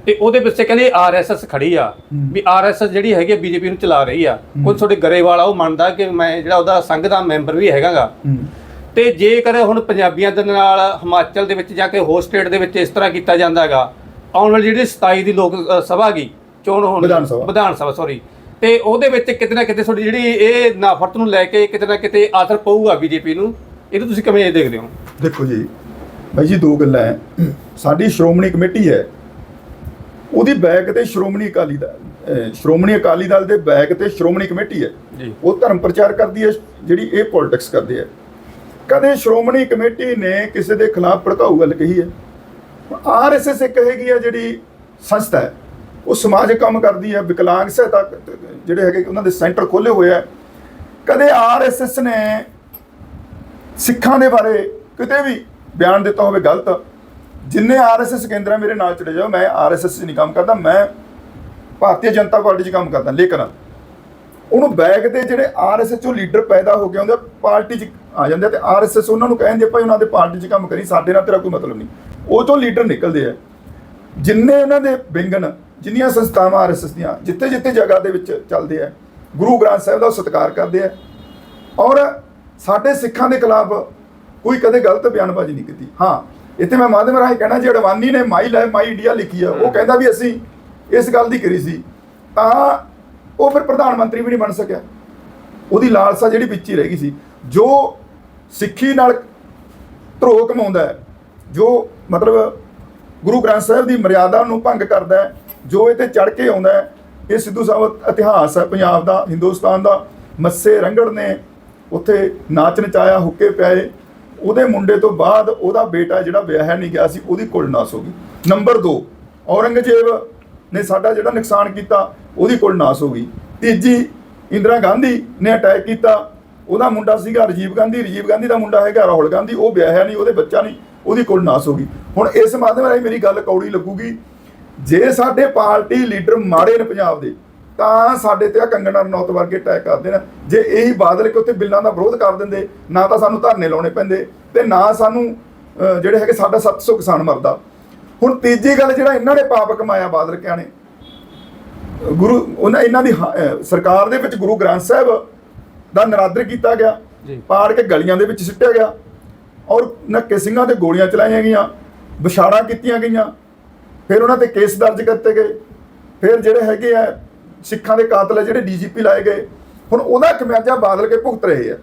ਤੇ ਉਹਦੇ ਪਿੱਛੇ ਕਹਿੰਦੇ ਆਰਐਸਐਸ ਖੜੀ ਆ। ਵੀ ਆਰਐਸਐਸ ਜਿਹੜੀ ਹੈਗੀ ਬੀਜੇਪੀ ਨੂੰ ਚਲਾ ਰਹੀ ਆ। ਕੋਈ ਤੁਹਾਡੇ ਗਰੇਵਾਲ ਆ ਉਹ ਮੰਨਦਾ ਕਿ ਮੈਂ ਜਿਹੜਾ ਉਹਦਾ ਸੰਘ ਦਾ ਮੈਂਬਰ ਵੀ ਹੈਗਾਗਾ ਤੇ ਜੇਕਰ ਹੁਣ ਪੰਜਾਬੀਆਂ ਦੇ ਨਾਲ ਹਿਮਾਚਲ ਦੇ ਵਿੱਚ ਜਾ ਕੇ ਹੋਰ ਸਟੇਟ ਦੇ ਵਿੱਚ ਇਸ ਤਰ੍ਹਾਂ ਕੀਤਾ ਜਾਂਦਾਗਾ ਆਉਣ ਵਾਲੀ ਜਿਹੜੀ 27 ਦੀ ਲੋਕ ਸਭਾ ਗੀ ਚੋਣ ਹੋਣੀ ਵਿਧਾਨ ਸਭਾ। ਵਿਧਾਨ ਸਭਾ ਸੌਰੀ ਤੇ ਉਹਦੇ ਵਿੱਚ ਕਿਤੇ ਨਾ ਕਿਤੇ ਤੁਹਾਡੀ ਜਿਹੜੀ ਇਹ ਨਾਫਰਤ ਨੂੰ ਲੈ ਕੇ ਕਿਤੇ ਨਾ ਕਿਤੇ ਆਸਰ ਪਊਗਾ ਬੀਜੇਪੀ ਨੂੰ। ਇਹਨੂੰ ਤੁਸੀਂ ਕਿਵੇਂ ਦੇਖਦੇ ਹੋ? ਦੇਖੋ ਜੀ ਬਾਈ ਜੀ ਦੋ ਗੱਲਾਂ ਹੈ ਸਾਡੀ ਸ਼੍ਰੋਮਣੀ ਕਮੇਟੀ ਹੈ ਉਹਦੀ ਬੈਕ ਤੇ ਸ਼੍ਰੋਮਣੀ ਅਕਾਲੀ ਦਲ ਸ਼੍ਰੋਮਣੀ ਅਕਾਲੀ ਦਲ ਦੇ ਬੈਕ ਤੇ ਸ਼੍ਰੋਮਣੀ ਕਮੇਟੀ ਹੈ ਉਹ ਧਰਮ ਪ੍ਰਚਾਰ ਕਰਦੀ ਹੈ ਜਿਹੜੀ ਇਹ ਪੋਲਿਟਿਕਸ ਕਰਦੇ ਹੈ ਕਦੇ ਸ਼੍ਰੋਮਣੀ ਕਮੇਟੀ ਨੇ ਕਿਸੇ ਦੇ ਖਿਲਾਫ ਭੜਕਾਊ ਗੱਲ ਕਹੀ ਹੈ ਆਰਐਸਐਸ ਇੱਕ ਹੈਗੀ ਆ ਜਿਹੜੀ ਸੰਸਥਾ ਹੈ, ਉਹ ਸਮਾਜਿਕ ਕੰਮ ਕਰਦੀ ਹੈ, ਵਿਕਲਾਂਗ ਸਹਾਇਤਾ ਜਿਹੜੇ ਹੈਗੇ ਉਹਨਾਂ ਦੇ ਸੈਂਟਰ ਖੋਲੇ ਹੋਏ ਆ। ਕਦੇ ਆਰਐਸਐਸ ਨੇ ਸਿੱਖਾਂ ਦੇ ਬਾਰੇ ਕਿਤੇ ਵੀ ਬਿਆਨ ਦਿੱਤਾ ਹੋਵੇ ਗਲਤ, ਜਿੰਨੇ ਆਰਐਸਐਸ ਕੇਂਦਰ ਆ ਮੇਰੇ ਨਾਲ ਚਲੇ ਜਾਓ, ਮੈਂ ਆਰਐਸਐਸ 'ਚ ਨਹੀਂ ਕੰਮ ਕਰਦਾ, ਮੈਂ ਭਾਰਤੀ ਜਨਤਾ ਪਾਰਟੀ 'ਚ ਕੰਮ ਕਰਦਾ, ਲੇਕਿਨ ਉਹਨੂੰ ਬੈਗ ਦੇ ਜਿਹੜੇ ਆਰਐਸਐਸ ਚੋਂ ਲੀਡਰ ਪੈਦਾ ਹੋ ਗਏ ਹੁੰਦੇ ਆ, ਪਾਰਟੀ 'ਚ ਆ ਜਾਂਦੇ ਆ ਤੇ ਆਰਐਸਐਸ ਉਹਨਾਂ ਨੂੰ ਕਹਿੰਦੇ ਆ, ਭਾਈ ਉਹਨਾਂ ਦੇ ਪਾਰਟੀ 'ਚ ਕੰਮ ਕਰੀ ਸਾਡੇ ਨਾਲ ਤੇਰਾ ਕੋਈ ਮਤਲਬ ਨਹੀਂ। ਉਹ ਚੋਂ ਲੀਡਰ ਨਿਕਲਦੇ ਆ। ਜਿੰਨੇ ਉਹਨਾਂ ਦੇ ਵਿੰਗਨ ਜਿੰਨੀਆਂ ਸੰਸਥਾਵਾਂ ਆਰਐਸਐਸ ਦੀਆਂ ਜਿੱਥੇ ਜਿੱਥੇ ਜਗ੍ਹਾ ਦੇ ਵਿੱਚ ਚੱਲਦੇ ਆ ਗੁਰੂ ਗ੍ਰੰਥ ਸਾਹਿਬ ਦਾ ਸਤਿਕਾਰ ਕਰਦੇ ਆ। ਔਰ ਸਾਡੇ ਸਿੱਖਾਂ ਦੇ ਖਿਲਾਫ ਕੋਈ ਕਦੇ ਗਲਤ ਬਿਆਨਬਾਜ਼ੀ ਨਹੀਂ ਕੀਤੀ। ਹਾਂ ਇੱਥੇ ਮੈਂ ਮਾਧਿਅਮ ਰਾਹੀਂ ਕਹਿਣਾ ਜੇ ਅਡਵਾਨੀ ਨੇ ਮਾਈ ਲੈ ਮਾਈ ਇੰਡੀਆ ਲਿਖੀ ਆ ਉਹ ਕਹਿੰਦਾ ਵੀ ਅਸੀਂ ਇਸ ਗੱਲ ਦੀ ਕਰੀ ਸੀ ਤਾਂ ਉਹ ਫਿਰ ਪ੍ਰਧਾਨ ਮੰਤਰੀ ਵੀ ਨਹੀਂ ਬਣ ਸਕਿਆ। ਉਹਦੀ ਲਾਲਸਾ ਜਿਹੜੀ ਵਿੱਚ ਹੀ ਰਹਿ ਗਈ ਸੀ, ਜੋ ਸਿੱਖੀ ਨਾਲ ਧਰੋ ਕਮਾਉਂਦਾ ਹੈ, ਜੋ ਮਤਲਬ ਗੁਰੂ ਗ੍ਰੰਥ ਸਾਹਿਬ ਦੀ ਮਰਿਆਦਾ ਨੂੰ ਭੰਗ ਕਰਦਾ ਹੈ, ਜੋ ਇਹ ਤੇ ਚੜ ਕੇ ਆਉਂਦਾ ਹੈ, ਇਹ ਸਿੱਧੂ ਸਾਹਿਬ ਇਤਿਹਾਸ ਹੈ, ਪੰਜਾਬ ਦਾ, ਹਿੰਦੁਸਤਾਨ ਦਾ, ਮੱਸੇ ਰੰਗੜ ਨੇ ਉੱਥੇ ਨਾਚ ਨਚਾਇਆ, ਹੁੱਕੇ ਪਿਆਏ, ਉਹਦੇ ਮੁੰਡੇ ਤੋਂ ਬਾਅਦ ਉਹਦਾ ਬੇਟਾ ਜਿਹੜਾ ਵਿਆਹਿਆ ਨਹੀਂ ਗਿਆ ਸੀ, ਉਹਦੀ ਕੁਲਨਾਸ ਹੋ ਗਈ। ਨੰਬਰ 2 ਔਰੰਗਜ਼ੇਬ ਨੇ ਸਾਡਾ ਜਿਹੜਾ ਨੁਕਸਾਨ ਕੀਤਾ, ਉਹਦੀ ਕੁਲਨਾਸ ਹੋ ਗਈ। ਤੀਜੀ, ਇੰਦਰਾ ਗਾਂਧੀ ਨੇ ਅਟੈਕ ਕੀਤਾ। ਉਹਦਾ ਮੁੰਡਾ ਸੀਗਾ ਰਾਜੀਵ ਗਾਂਧੀ। ਰਾਜੀਵ ਗਾਂਧੀ ਦਾ ਮੁੰਡਾ ਹੈਗਾ ਰਾਹੁਲ ਗਾਂਧੀ, ਉਹ ਵਿਆਹਿਆ ਨਹੀਂ, ਉਹਦੇ ਬੱਚਾ ਨਹੀਂ, ਉਹਦੀ ਕੁਲ ਨਾਸ ਹੋ ਗਈ। ਹੁਣ ਇਸ ਮਾਧਿਅਮ ਰਾਹੀਂ ਮੇਰੀ ਗੱਲ ਕੌੜੀ ਲੱਗੂਗੀ। ਜੇ ਸਾਡੇ ਪਾਰਟੀ ਲੀਡਰ ਮਾੜੇ ਨੇ ਪੰਜਾਬ ਦੇ, ਤਾਂ ਸਾਡੇ ਤੇ ਆ ਕੰਗਣਾ ਰਣੌਤ ਵਰਗੇ ਅਟੈਕ ਕਰਦੇ ਨੇ। ਜੇ ਇਹੀ ਬਾਦਲ ਕਿ ਉੱਥੇ ਬਿੱਲਾਂ ਦਾ ਵਿਰੋਧ ਕਰ ਦਿੰਦੇ, ਨਾ ਤਾਂ ਸਾਨੂੰ ਧਰਨੇ ਲਾਉਣੇ ਪੈਂਦੇ ਤੇ ਨਾ ਸਾਨੂੰ ਜਿਹੜੇ ਹੈਗੇ ਸਾਡਾ 700 ਕਿਸਾਨ ਮਰਦਾ। ਹੁਣ ਤੀਜੀ ਗੱਲ ਜਿਹੜਾ ਇਹਨਾਂ ਨੇ ਪਾਪ ਕਮਾਇਆ ਬਾਦਲ ਕਿਆ ਨੇ? ਗੁਰੂ ਉਹਨਾਂ ਇਹਨਾਂ ਦੀ ਸਰਕਾਰ ਦੇ ਵਿੱਚ ਗੁਰੂ ਗ੍ਰੰਥ ਸਾਹਿਬ ਦਾ ਨਰਾਦਰ ਕੀਤਾ ਗਿਆ। ਜੀ। ਪਾੜ ਕੇ ਗਲੀਆਂ ਦੇ ਵਿੱਚ ਸਿੱਟਿਆ ਗਿਆ। ਔਰ ਨੱਕੇ ਸਿੰਘਾਂ ਤੇ ਗੋਲੀਆਂ ਚਲਾਈਆਂ ਗਈਆਂ ਵਿਛਾੜਾਂ ਕੀਤੀਆਂ ਗਈਆਂ। ਫਿਰ ਉਹਨਾਂ ਤੇ ਕੇਸ ਦਰਜ ਕਰਤੇ ਗਏ। ਫਿਰ ਜਿਹੜੇ ਹੈਗੇ ਆ ਸਿੱਖਾਂ ਦੇ ਕਾਤਲ ਆ ਜਿਹੜੇ ਡੀਜੀਪੀ ਲਾਏ ਗਏ ਹੁਣ ਉਹਦਾ ਖਮਿਆਜਾ ਬਾਦਲ ਕੇ ਭੁਗਤ ਰਹੇ ਆ।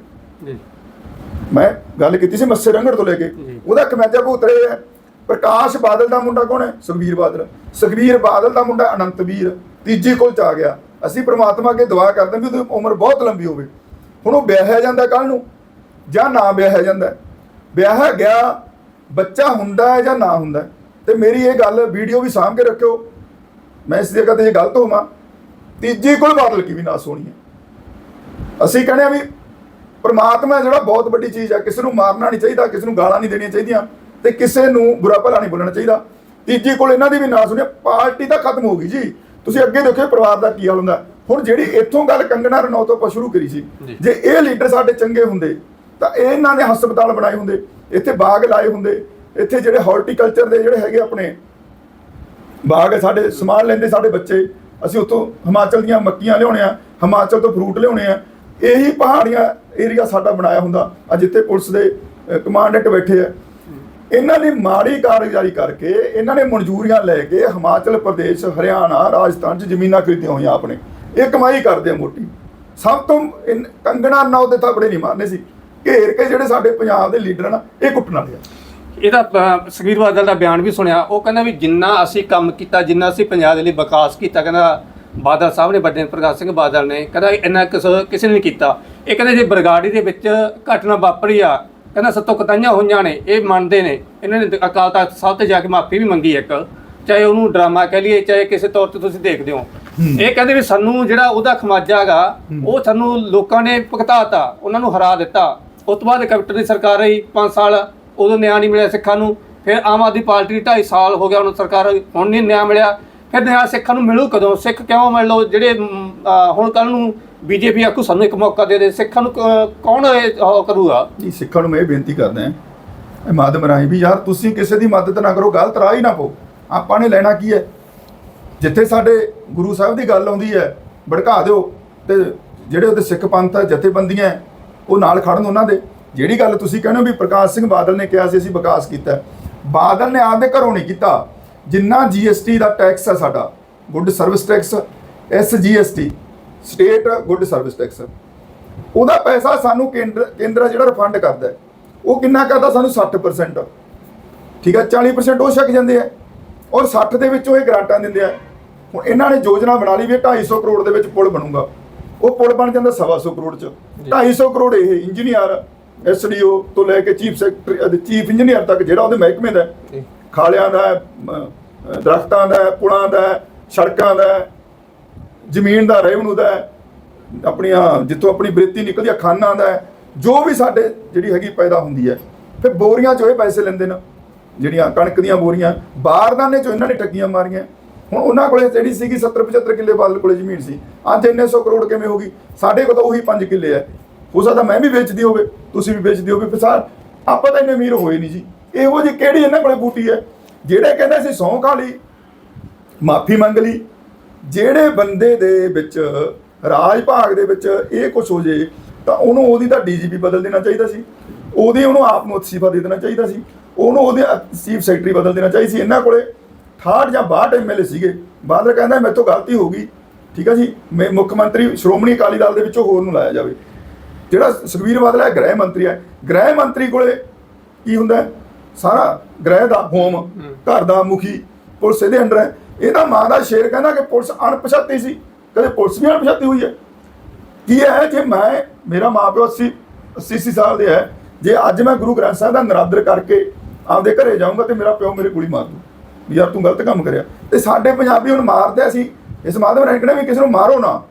ਜੀ। ਮੈਂ ਗੱਲ ਕੀਤੀ ਸੀ ਮੱਸੇ ਰੰਗੜ ਤੋਂ ਲੈ ਕੇ। ਉਹਦਾ ਕਮੈਜਾ ਭੁਗਤ ਰਹੇ ਹੈ ਪ੍ਰਕਾਸ਼ ਬਾਦਲ ਦਾ ਮੁੰਡਾ ਕੌਣ ਹੈ? ਸੁਖਬੀਰ ਬਾਦਲ। ਸੁਖਬੀਰ ਬਾਦਲ ਦਾ ਮੁੰਡਾ ਅਨੰਤਵੀਰ ਤੀਜੀ ਕੋਲ ਚ ਆ ਗਿਆ। ਅਸੀਂ ਪ੍ਰਮਾਤਮਾ ਅੱਗੇ ਦੁਆ ਕਰਦੇ ਵੀ ਉਹਦੀ ਉਮਰ ਬਹੁਤ ਲੰਬੀ ਹੋਵੇ। ਹੁਣ ਉਹ ਵਿਆਹਿਆ ਜਾਂਦਾ ਕੱਲ ਨੂੰ ਜਾਂ ਨਾ ਵਿਆਹਿਆ ਜਾਂਦਾ ਵਿਆਹਿਆ ਗਿਆ, ਬੱਚਾ ਹੁੰਦਾ ਹੈ ਜਾਂ ਨਾ ਹੁੰਦਾ ਹੈ। ਤੇ ਮੇਰੀ ਇਹ ਗੱਲ ਵੀਡੀਓ ਵੀ ਸਾਂਭ ਕੇ ਰੱਖਿਓ। ਮੈਂ ਇਸ ਜਗ੍ਹਾ ਤੇ ਜੇ ਗਲਤ ਹੋਵਾਂ, ਤੀਜੀ ਕੋਲ ਬਾਦਲ ਕੀ ਵੀ ਨਾ ਸੋਣੀ ਹੈ। ਅਸੀਂ ਕਹਿੰਦੇ ਆ ਵੀ ਪਰਮਾਤਮਾ ਜਿਹੜਾ ਬਹੁਤ ਵੱਡੀ ਚੀਜ਼ ਹੈ, ਕਿਸੇ ਨੂੰ ਮਾਰਨਾ ਨਹੀਂ ਚਾਹੀਦਾ, ਕਿਸੇ ਨੂੰ ਗਾਲਾਂ ਨਹੀਂ ਦੇਣੀਆਂ ਚਾਹੀਦੀਆਂ। ਤੇ ਕਿਸੇ ਨੂੰ ਬੁਰਾ ਭਲਾ ਨਹੀਂ ਬੋਲਣਾ ਚਾਹੀਦਾ। ਤੀਜੀ ਕੋਲ ਇਹਨਾਂ ਦੀ ਵੀ ਨਾ ਸੁਣਿਆ ਪਾਰਟੀ ਤਾਂ ਖਤਮ ਹੋ ਗਈ ਜੀ। ਤੁਸੀਂ ਅੱਗੇ ਦੇਖਿਓ ਪਰਿਵਾਰ ਦਾ ਕੀ ਹਾਲ ਹੁੰਦਾ। ਹੁਣ ਜਿਹੜੀ ਇੱਥੋਂ ਗੱਲ ਕੰਗਣਾ ਰਣੌਤ ਤੋਂ ਸ਼ੁਰੂ ਕਰੀ ਸੀ ਜੀ। ਇਹ ਲੀਡਰ ਸਾਡੇ ਚੰਗੇ ਹੁੰਦੇ ਤਾਂ ਇਹ ਇਹਨਾਂ ਨੇ ਹਸਪਤਾਲ ਬਣਾਏ ਹੁੰਦੇ ਇੱਥੇ ਬਾਗ ਲਾਏ ਹੁੰਦੇ ਇੱਥੇ ਜਿਹੜੇ ਹਾਰਟੀਕਲਚਰ ਦੇ ਜਿਹੜੇ ਹੈਗੇ ਆਪਣੇ ਬਾਗ ਸਾਡੇ ਸਮਾਨ ਲੈਂਦੇ ਸਾਡੇ ਬੱਚੇ ਅਸੀਂ ਉੱਥੋਂ ਹਿਮਾਚਲ ਦੀਆਂ ਮੱਕੀਆਂ ਲਿਆਉਣੇ ਆ ਹਿਮਾਚਲ ਤੋਂ ਫਰੂਟ ਲਿਆਉਣੇ ਆ ਇਹੀ ਪਹਾੜੀਆਂ ਏਰੀਆ ਸਾਡਾ ਬਣਾਇਆ ਹੁੰਦਾ। ਆ ਜਿੱਥੇ ਪੁਲਿਸ ਦੇ ਕਮਾਂਡੈਂਟ ਬੈਠੇ ਆ। ਇਹਨਾਂ ਦੀ ਮਾੜੀ ਕਾਰਗੁਜ਼ਾਰੀ ਕਰਕੇ ਇਹਨਾਂ ਨੇ ਮਨਜ਼ੂਰੀਆਂ ਲੈ ਕੇ ਹਿਮਾਚਲ ਪ੍ਰਦੇਸ਼, ਹਰਿਆਣਾ, ਰਾਜਸਥਾਨ 'ਚ ਜ਼ਮੀਨਾਂ ਖਰੀਦੀਆਂ ਹੋਈਆਂ ਆਪਣੇ। ਇਹ ਕਮਾਈ ਕਰਦੇ ਆ ਮੋਟੀ। ਸਭ ਤੋਂ ਕੰਗਣਾ ਨੌ ਦੇ ਥਾਪੜੇ ਨਹੀਂ ਮਾਰਨੇ ਸੀ। ਘੇਰ ਕੇ ਜਿਹੜੇ ਸਾਡੇ ਪੰਜਾਬ ਦੇ ਲੀਡਰ ਨਾ, ਇਹ ਕੁੱਟਣਾ ਪਿਆ ਇਹਦਾ ਸੁਖਬੀਰ ਬਾਦਲ ਦਾ ਬਿਆਨ ਵੀ ਸੁਣਿਆ। ਉਹ ਕਹਿੰਦਾ ਵੀ ਜਿੰਨਾ ਅਸੀਂ ਕੰਮ ਕੀਤਾ, ਜਿੰਨਾ ਅਸੀਂ ਪੰਜਾਬ ਦੇ ਲਈ ਵਿਕਾਸ ਕੀਤਾ, ਕਹਿੰਦਾ ਬਾਦਲ ਸਾਹਿਬ ਨੇ, ਵੱਡੇ ਪ੍ਰਕਾਸ਼ ਸਿੰਘ ਬਾਦਲ ਨੇ, ਕਹਿੰਦਾ ਇੰਨਾ ਕਿਸੇ ਨੇ ਨਹੀਂ ਕੀਤਾ। ਇਹ ਕਹਿੰਦੇ ਜੇ ਬਰਗਾੜੀ ਦੇ ਵਿੱਚ ਘਟਨਾ ਵਾਪਰੀ ਆ ਕਹਿੰਦਾ ਸੱਤੋਂ ਕਤਾਈਆਂ ਹੋਈਆਂ ਨੇ ਇਹ ਮੰਨਦੇ ਨੇ। ਇਹਨਾਂ ਨੇ ਅਕਾਲ ਤਖਤ ਸਾਹਿਬ ਤੇ ਜਾ ਕੇ ਮਾਫੀ ਵੀ ਮੰਗੀ ਇੱਕ। ਚਾਹੇ ਉਹਨੂੰ ਡਰਾਮਾ ਕਹਿ ਲਈਏ ਚਾਹੇ ਕਿਸੇ ਤੌਰ ਤੇ ਤੁਸੀਂ ਦੇਖਦੇ ਹੋ। ਇਹ ਕਹਿੰਦੇ ਵੀ ਸਾਨੂੰ ਜਿਹੜਾ ਉਹਦਾ ਖਮਾਜਾ ਹੈਗਾ ਉਹ ਸਾਨੂੰ ਲੋਕਾਂ ਨੇ ਭੁਗਤਾਤਾ ਉਹਨਾਂ ਨੂੰ ਹਰਾ ਦਿੱਤਾ। ਉਸ ਤੋਂ ਬਾਅਦ ਕੈਪਟਨ ਦੀ ਸਰਕਾਰ ਰਹੀ 5 ਸਾਲ ਉਦੋਂ ਨਿਆਂ ਨਹੀਂ ਮਿਲਿਆ ਸਿੱਖਾਂ ਨੂੰ। ਫਿਰ ਆਮ ਆਦਮੀ ਪਾਰਟੀ 2.5 ਸਾਲ ਹੋ ਗਿਆ ਉਹਨੂੰ ਸਰਕਾਰ ਹੁਣ ਨਹੀਂ ਨਿਆਂ ਮਿਲਿਆ। ਫਿਰ ਨਿਆਂ ਸਿੱਖਾਂ ਨੂੰ ਮਿਲੂ ਕਦੋਂ? ਸਿੱਖ ਕਿਉਂ ਮਿਲ? ਲਓ ਜਿਹੜੇ ਹੁਣ ਕੱਲ ਨੂੰ ਬੀਜੇਪੀ ਆਕੂ ਸਾਨੂੰ ਇੱਕ ਮੌਕਾ ਦੇ ਦੇ। ਸਿੱਖਾਂ ਨੂੰ ਕ- ਕੌਣ ਇਹ ਉਹ ਕਰੂਗਾ? ਜੀ ਸਿੱਖਾਂ ਨੂੰ ਮੈਂ ਇਹ ਬੇਨਤੀ ਕਰਦਾ ਹਾਂ ਇਹ ਮਾਧਿਅਮ ਰਾਹੀਂ ਵੀ ਯਾਰ ਤੁਸੀਂ ਕਿਸੇ ਦੀ ਮਦਦ ਨਾ ਕਰੋ ਗਲਤ ਰਾਹ ਹੀ ਨਾ ਪਾਓ। ਆਪਾਂ ਨੇ ਲੈਣਾ ਕੀ ਹੈ? ਜਿੱਥੇ ਸਾਡੇ ਗੁਰੂ ਸਾਹਿਬ ਦੀ ਗੱਲ ਆਉਂਦੀ ਹੈ ਭੜਕਾ ਦਿਓ ਤੇ ਜਿਹੜੇ ਉਹਦੇ ਸਿੱਖ ਪੰਥ ਜਥੇਬੰਦੀਆਂ ਹੈ, ਉਹ ਨਾਲ ਖੜਨ ਉਹਨਾਂ ਦੇ। ਜਿਹੜੀ ਗੱਲ ਤੁਸੀਂ ਕਹਿੰਦੇ ਹੋ ਵੀ ਪ੍ਰਕਾਸ਼ ਸਿੰਘ ਬਾਦਲ ਨੇ ਕਿਹਾ ਸੀ ਅਸੀਂ ਵਿਕਾਸ ਕੀਤਾ ਹੈ। ਬਾਦਲ ਨੇ ਆਪਦੇ ਘਰੋਂ ਨਹੀਂ ਕੀਤਾ। ਜਿੰਨਾ ਜੀਐਸਟੀ ਦਾ ਟੈਕਸ ਹੈ ਸਾਡਾ good service tax S SGST state good service tax. ਉਹਦਾ ਪੈਸਾ ਸਾਨੂੰ ਕੇਂਦਰ ਕੇਂਦਰ ਜਿਹੜਾ ਰਿਫੰਡ ਕਰਦਾ। ਉਹ ਕਿੰਨਾ ਕਰਦਾ? ਸਾਨੂੰ 60% ਠੀਕ ਹੈ 40% ਉਹ ਛਕ ਜਾਂਦੇ ਆ। ਔਰ 60 ਦੇ ਵਿੱਚੋਂ ਇਹ ਗ੍ਰਾਂਟਾਂ ਦਿੰਦੇ ਆ। ਹੁਣ ਇਹਨਾਂ ਨੇ ਯੋਜਨਾ ਬਣਾ ਲਈ ਵੀ ਇਹ 250 ਕਰੋੜ ਦੇ ਵਿੱਚ ਪੁਲ ਬਣੂਗਾ। ਉਹ ਪੁਲ ਬਣ ਜਾਂਦਾ 125 ਕਰੋੜ ਚ। 250 ਕਰੋੜ ਇਹ ਇੰਜੀਨੀਅਰ ਐਸਡੀਓ ਤੋਂ ਲੈ ਕੇ ਚੀਫ ਸੈਕਟਰੀ ਚੀਫ ਇੰਜੀਨੀਅਰ ਤੱਕ ਜਿਹੜਾ ਉਹਦੇ ਮਹਿਕਮੇ ਦਾ ਖਾਲਿਆਂ ਦਾ ਦਰਖਤਾਂ ਦਾ ਪੁਲਾਂ ਦਾ ਸੜਕਾਂ ਦਾ ਜ਼ਮੀਨ ਦਾ ਰੈਵਨਿਊ ਦਾ ਆਪਣੀਆਂ ਜਿੱਥੋਂ ਆਪਣੀ ਬ੍ਰਿਤੀ ਨਿਕਲਦੀ ਆ ਖਾਨਾਂ ਦਾ ਜੋ ਵੀ ਸਾਡੇ ਜਿਹੜੀ ਹੈਗੀ ਪੈਦਾ ਹੁੰਦੀ ਹੈ, ਫਿਰ ਬੋਰੀਆਂ ਚੋਂ ਇਹ ਪੈਸੇ ਲੈਂਦੇ ਨੇ, ਜਿਹੜੀਆਂ ਕਣਕ ਦੀਆਂ ਬੋਰੀਆਂ, ਬਾਰਦਾਨੇ ਚੋਂ ਇਹਨਾਂ ਨੇ ਠੱਗੀਆਂ ਮਾਰੀਆਂ। ਹੁਣ ਉਹਨਾਂ ਕੋਲੇ ਜਿਹੜੀ ਸੀਗੀ 70 75 ਕਿੱਲੇ ਬਾਦਲ ਕੋਲੇ ਜ਼ਮੀਨ ਸੀ, ਅੱਜ ਇੰਨੇ 100 ਕਰੋੜ ਕਿਵੇਂ ਹੋ ਗਈ? ਸਾਡੇ ਕੋਲ ਤਾਂ ਉਹੀ 5 ਕਿੱਲੇ ਹੈ। ਹੋ ਸਕਦਾ ਮੈਂ ਵੀ ਵੇਚਦੀ ਹੋਵੇ, ਤੁਸੀਂ ਵੀ ਵੇਚਦੀ ਹੋਵੇ ਫਿਰ ਸਾਰ ਆਪਾਂ ਤਾਂ ਇੰਨੇ ਅਮੀਰ ਹੋਏ ਨਹੀਂ ਜੀ। ਇਹੋ ਜਿਹੀ ਕਿਹੜੀ ਇਹਨਾਂ ਕੋਲੇ ਬੂਟੀ ਹੈ? ਜਿਹੜੇ ਕਹਿੰਦੇ ਸੀ ਸੌਂ ਖਾ ਲਈ ਮਾਫੀ ਮੰਗ ਲਈ ਜਿਹੜੇ ਬੰਦੇ ਦੇ ਵਿੱਚ ਰਾਜ ਭਾਗ ਦੇ ਵਿੱਚ ਇਹ ਕੁਝ ਹੋ ਜੇ ਤਾਂ ਉਹਨੂੰ ਉਹਦੀ ਤਾਂ ਡੀਜੀਪੀ ਬਦਲ ਦੇਣਾ ਚਾਹੀਦਾ ਸੀ। ਉਹਦੇ ਉਹਨੂੰ ਆਪ ਨੂੰ ਅਸਤੀਫਾ ਦੇ ਦੇਣਾ ਚਾਹੀਦਾ ਸੀ। ਉਹਨੂੰ ਉਹਦੇ ਚੀਫ ਸੈਕਟਰੀ ਬਦਲ ਦੇਣਾ ਚਾਹੀਦਾ ਸੀ ਇਹਨਾਂ ਕੋਲੇ। 68 ਜਾਂ 62 ਐਮਐਲਏ ਸੀਗੇ। ਬਾਦਲ ਕਹਿੰਦਾ ਮੇਰੇ ਤੋਂ ਗਲਤੀ ਹੋ ਗਈ। ਠੀਕ ਹੈ ਜੀ? ਮੈਂ ਮੁੱਖ ਮੰਤਰੀ ਸ਼੍ਰੋਮਣੀ ਅਕਾਲੀ ਦਲ ਦੇ ਵਿੱਚੋਂ ਹੋਰ ਨੂੰ ਲਾਇਆ ਜਾਵੇ। ਜਿਹੜਾ ਸੁਖਬੀਰ ਬਾਦਲ ਹੈ ਗ੍ਰਹਿ ਮੰਤਰੀ ਹੈ। ਗ੍ਰਹਿ ਮੰਤਰੀ ਕੋਲੇ ਕੀ ਹੁੰਦਾ? ਸਾਰਾ ਗ੍ਰਹਿ ਦਾ ਹੋਮ ਘਰ ਦਾ ਮੁਖੀ ਪੁਲਿਸ ਇਹਦੇ ਅੰਡਰ ਹੈ। ਇਹਦਾ ਮਾਂ ਦਾ ਸ਼ੇਰ ਕਹਿੰਦਾ ਕਿ ਪੁਲਿਸ ਅਣਪਛਾਤੀ ਸੀ ਕਦੇ ਪੁਲਿਸ ਵੀ ਅਣਪਛਾਤੀ ਹੋਈ ਹੈ। ਕੀ ਹੈ ਜੇ ਮੈਂ ਮੇਰਾ ਮਾਪਿਓ 80 80 ਅੱਸੀ ਸਾਲ ਦੇ ਹੈ ਜੇ ਅੱਜ ਮੈਂ ਗੁਰੂ ਗ੍ਰੰਥ ਸਾਹਿਬ ਦਾ ਨਰਾਦਰ ਕਰਕੇ ਆਪਦੇ ਘਰੇ ਜਾਊਂਗਾ ਤੇ ਮੇਰਾ ਪਿਓ ਮੇਰੇ ਗੋਲੀ ਮਾਰ ਦੂ। ਯਾਰ ਤੂੰ ਗਲਤ ਕੰਮ ਕਰਿਆ। ਤੇ ਸਾਡੇ ਪੰਜਾਬੀ ਹੁਣ ਮਾਰਦੇ ਅਸੀਂ ਇਸ ਮਾਧਵ ਨੇ ਕਹਿਣਾ ਵੀ ਕਿਸੇ ਨੂੰ ਮਾਰੋ ਨਾ।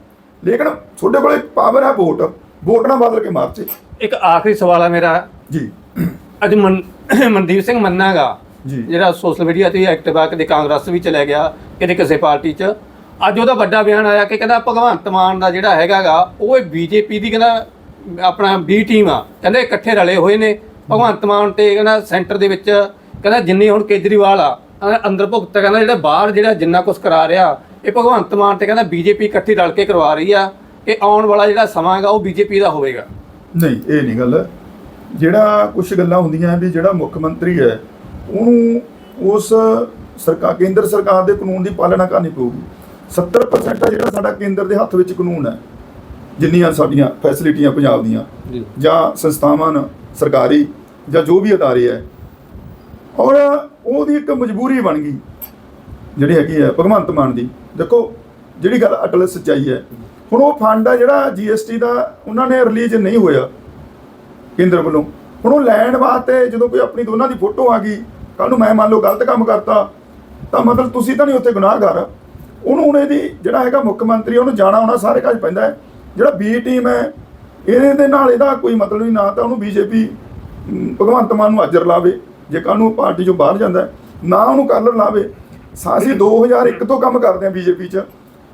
ਲੇਕਿਨ ਤੁਹਾਡੇ ਕੋਲੇ ਪਾਵਰ ਹੈ ਵੋਟ। ਵੋਟ ਨਾਲ ਬਦਲ ਕੇ ਮਾਰਚੇ ਇੱਕ ਆਖਰੀ ਸਵਾਲ ਹੈ ਮੇਰਾ। ਜੀ। ਅੱਜ ਮਨ- ਮਨਦੀਪ ਸਿੰਘ ਮੰਨਾਗਾ। ਜਿਹੜਾ ਸੋਸ਼ਲ ਮੀਡੀਆ ਤੇ ਐਕਟਿਵ ਆ ਕਦੇ ਕਾਂਗਰਸ ਵੀ ਚਲੇ ਗਿਆ ਕਦੇ ਕਿਸੇ ਪਾਰਟੀ 'ਚ। ਅੱਜ ਉਹਦਾ ਵੱਡਾ ਬਿਆਨ ਆਇਆ ਕਿ ਕਹਿੰਦਾ ਭਗਵੰਤ ਮਾਨ ਦਾ ਜਿਹੜਾ ਹੈਗਾਗਾ ਉਹ ਇਹ ਬੀਜੇਪੀ ਦੀ ਕਹਿੰਦਾ ਆਪਣਾ ਬੀ ਟੀਮ ਆ। ਕਹਿੰਦੇ ਇਕੱਠੇ ਰਲੇ ਹੋਏ ਨੇ। ਭਗਵੰਤ ਮਾਨ ਤੇ ਕਹਿੰਦਾ ਸੈਂਟਰ ਦੇ ਵਿੱਚ ਕਹਿੰਦਾ ਜਿੰਨੀ ਹੁਣ ਕੇਜਰੀਵਾਲ ਆ ਅੰਦਰ ਭੁਗਤ ਕਹਿੰਦਾ ਜਿਹੜਾ ਬਾਹਰ ਜਿਹੜਾ ਜਿੰਨਾ ਕੁਝ ਕਰਾ ਰਿਹਾ ਇਹ ਭਗਵੰਤ ਮਾਨ ਤੇ ਕਹਿੰਦਾ ਬੀਜੇਪੀ ਇਕੱਠੀ ਰਲ ਕੇ ਕਰਵਾ ਰਹੀ ਆ ਕਿ ਆਉਣ ਵਾਲਾ ਜਿਹੜਾ ਸਮਾਂ ਹੈਗਾ ਉਹ ਬੀਜੇਪੀ ਦਾ ਹੋਵੇਗਾ। ਨਹੀਂ ਇਹ ਨਹੀਂ ਗੱਲ। ਜਿਹੜਾ ਕੁਝ ਗੱਲਾਂ ਹੁੰਦੀਆਂ ਵੀ ਜਿਹੜਾ ਮੁੱਖ ਮੰਤਰੀ ਹੈ ਉਹਨੂੰ ਉਸ ਸਰਕਾਰ ਕੇਂਦਰ ਸਰਕਾਰ ਦੇ ਕਾਨੂੰਨ ਦੀ ਪਾਲਣਾ ਕਰਨੀ ਪਊਗੀ। 70% ਆ ਜਿਹੜਾ ਸਾਡਾ ਕੇਂਦਰ ਦੇ ਹੱਥ ਵਿੱਚ ਕਾਨੂੰਨ ਹੈ ਜਿੰਨੀਆਂ ਸਾਡੀਆਂ ਫੈਸਿਲਿਟੀਆਂ ਪੰਜਾਬ ਦੀਆਂ ਜੀ। ਸੰਸਥਾਵਾਂ ਸਰਕਾਰੀ ਜਾਂ ਜੋ ਵੀ ਅਦਾਰੇ ਹੈ। ਔਰ ਉਹਦੀ ਇੱਕ ਮਜਬੂਰੀ ਬਣ ਗਈ ਜਿਹੜੀ ਹੈਗੀ ਹੈ ਭਗਵੰਤ ਮਾਨ ਦੀ। ਦੇਖੋ ਜਿਹੜੀ ਗੱਲ ਅਟਲ ਸੱਚਾਈ ਹੈ ਹੁਣ ਉਹ ਫੰਡ ਆ ਜਿਹੜਾ ਜੀਐਸਟੀ ਦਾ ਉਹਨਾਂ ਨੇ ਰਿਲੀਜ਼ ਨਹੀਂ ਹੋਇਆ ਕੇਂਦਰ ਵੱਲੋਂ। ਹੁਣ ਉਹ ਲੈਣ ਵਾਸਤੇ ਜਦੋਂ ਕੋਈ ਆਪਣੀ ਦੋਨਾਂ ਦੀ ਫੋਟੋ ਆ ਗਈ ਕੱਲ ਨੂੰ ਮੈਂ ਮੰਨ ਲਓ ਗਲਤ ਕੰਮ ਕਰਤਾ, ਤਾਂ ਮਤਲਬ ਤੁਸੀਂ ਤਾਂ ਨਹੀਂ ਉੱਥੇ ਗੁਨਾਹਗਾਰ। ਉਹਨੂੰ ਹੁਣ ਇਹਦੀ ਜਿਹੜਾ ਹੈਗਾ ਮੁੱਖ ਮੰਤਰੀ, ਉਹਨੂੰ ਜਾਣਾ ਆਉਣਾ ਸਾਰੇ ਕਾਜ ਪੈਂਦਾ ਹੈ। ਜਿਹੜਾ ਬੀ ਟੀਮ ਹੈ, ਇਹਦੇ ਦੇ ਨਾਲ ਇਹਦਾ ਕੋਈ ਮਤਲਬ ਨਹੀਂ, ਨਾ ਤਾਂ ਉਹਨੂੰ ਬੀਜੇਪੀ ਭਗਵੰਤ ਮਾਨ ਨੂੰ ਅਜਰ ਲਾਵੇ, ਜੇ ਕੱਲ ਨੂੰ ਪਾਰਟੀ ਚੋਂ ਬਾਹਰ ਜਾਂਦਾ ਨਾ ਉਹਨੂੰ ਕਲਰ ਲਾਵੇ। ਸਾ- ਅਸੀਂ 2001 ਤੋਂ ਕੰਮ ਕਰਦੇ ਹਾਂ ਬੀਜੇਪੀ 'ਚ।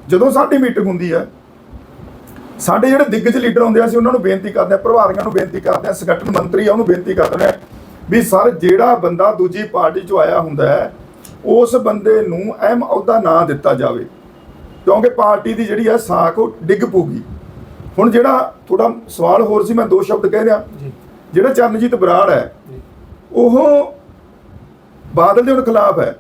ਜਦੋਂ ਸਾਡੀ ਮੀਟਿੰਗ ਹੁੰਦੀ ਹੈ, ਸਾਡੇ ਜਿਹੜੇ ਦਿੱਗਜ ਲੀਡਰ ਹੁੰਦੇ ਆ, ਅਸੀਂ ਉਹਨਾਂ ਨੂੰ ਬੇਨਤੀ ਕਰਦੇ ਆ ਪ੍ਰਭਾਰੀਆਂ ਨੂੰ ਬੇਨਤੀ ਕਰਦੇ ਆ ਸੰਗਠਨ ਮੰਤਰੀ ਆ, ਉਹਨੂੰ ਬੇਨਤੀ ਕਰਦੇ ਆ ਵੀ ਸਰ ਜਿਹੜਾ ਬੰਦਾ ਦੂਜੀ ਪਾਰਟੀ ਚੋਂ ਆਇਆ ਹੁੰਦਾ ਹੈ ਉਸ ਬੰਦੇ ਨੂੰ ਅਹਿਮ ਅਹੁਦਾ ਨਾ ਦਿੱਤਾ ਜਾਵੇ ਕਿਉਂਕਿ ਪਾਰਟੀ ਦੀ ਜਿਹੜੀ ਹੈ ਸਾਖ ਉਹ ਡਿੱਗ ਪੂਗੀ ਹੁਣ ਜਿਹੜਾ ਥੋੜਾ ਸਵਾਲ ਹੋਰ ਸੀ ਮੈਂ ਦੋ ਸ਼ਬਦ ਕਹਿ ਦਿਆਂ ਜਿਹੜਾ ਚਰਨਜੀਤ ਬਰਾੜ ਹੈ ਉਹ ਬਾਦਲ ਦੇ ਹੁਣ ਖਿਲਾਫ ਹੈ।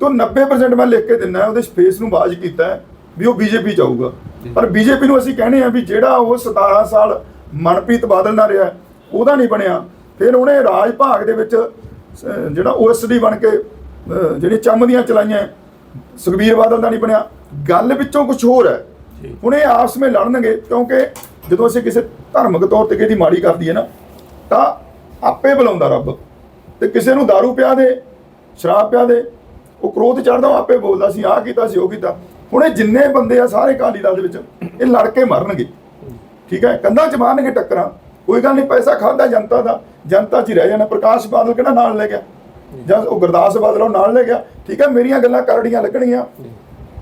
ਤੋਂ 90% ਮੈਂ ਲਿਖ ਕੇ ਦਿੰਨਾ ਉਹਦੇ ਫੇਸ ਨੂੰ ਬਾਜ ਕੀਤਾ ਹੈ ਵੀ ਉਹ ਬੀਜੇਪੀ ਚਾਹੂਗਾ ਪਰ ਬੀਜੇਪੀ ਨੂੰ ਅਸੀਂ ਕਹਿੰਦੇ ਆ ਵੀ ਜਿਹੜਾ ਉਹ 17 ਸਾਲ ਮਨਪ੍ਰੀਤ ਬਾਦਲ ਨਾਲ ਰਿਹਾ ਉਹਦਾ ਨਹੀਂ ਬਣਿਆ। ਫਿਰ ਉਹਨੇ ਰਾਜ ਭਾਗ ਦੇ ਵਿੱਚ ਜਿਹੜਾ ਓਐਸਡੀ ਬਣ ਕੇ ਜਿਹੜੀ ਚੰਮ ਦੀਆਂ ਚਲਾਈਆਂ ਸੁਖਬੀਰ ਬਾਦਲ ਦਾ ਨਹੀਂ ਬਣਿਆ। ਗੱਲ ਵਿੱਚੋਂ ਕੁਝ ਹੋਰ ਹੈ। ਹੁਣ ਇਹ ਆਪਸ ਵਿੱਚ ਲੜਨਗੇ ਕਿਉਂਕਿ ਜਦੋਂ ਅਸੀਂ ਕਿਸੇ ਧਾਰਮਿਕ ਤੌਰ ਤੇ ਕਿਸੇ ਦੀ ਮਾੜੀ ਕਰਦੀ ਹੈ ਨਾ ਤਾਂ ਆਪੇ ਬੁਲਾਉਂਦਾ ਰੱਬ। ਤੇ ਕਿਸੇ ਨੂੰ दारू ਪਿਆ ਦੇ ਸ਼ਰਾਬ ਪਿਆ ਦੇ ਉਹ ਕ੍ਰੋਧ ਚੜਦਾ ਆਪੇ ਬੋਲਦਾ ਸੀ ਆਹ ਕੀਤਾ ਸੀ ਉਹ ਕੀਤਾ। ਹੁਣ ਇਹ ਜਿੰਨੇ ਬੰਦੇ ਆ ਸਾਰੇ ਅਕਾਲੀ ਦਲ ਦੇ ਵਿੱਚ ਇਹ ਲੜ ਕੇ ਮਰਨਗੇ। ਠੀਕ ਹੈ? ਕੰਧਾਂ ਚ ਮਾਰਨਗੇ ਟੱਕਰਾਂ। ਕੋਈ ਗੱਲ ਨਹੀਂ ਪੈਸਾ ਖਾਦਾ ਜਨਤਾ ਦਾ। ਜਨਤਾ 'ਚ ਰਹਿ ਜਾਣਾ ਪ੍ਰਕਾਸ਼ ਬਾਦਲ ਕਿਹੜਾ ਨਾਲ ਲੈ ਗਿਆ? ਜਦ ਉਹ ਗੁਰਦਾਸ ਬਾਦਲ ਉਹ ਨਾਲ ਲੈ ਗਿਆ? ਠੀਕ ਹੈ ਮੇਰੀਆਂ ਗੱਲਾਂ ਕਰੜੀਆਂ ਲੱਗਣਗੀਆਂ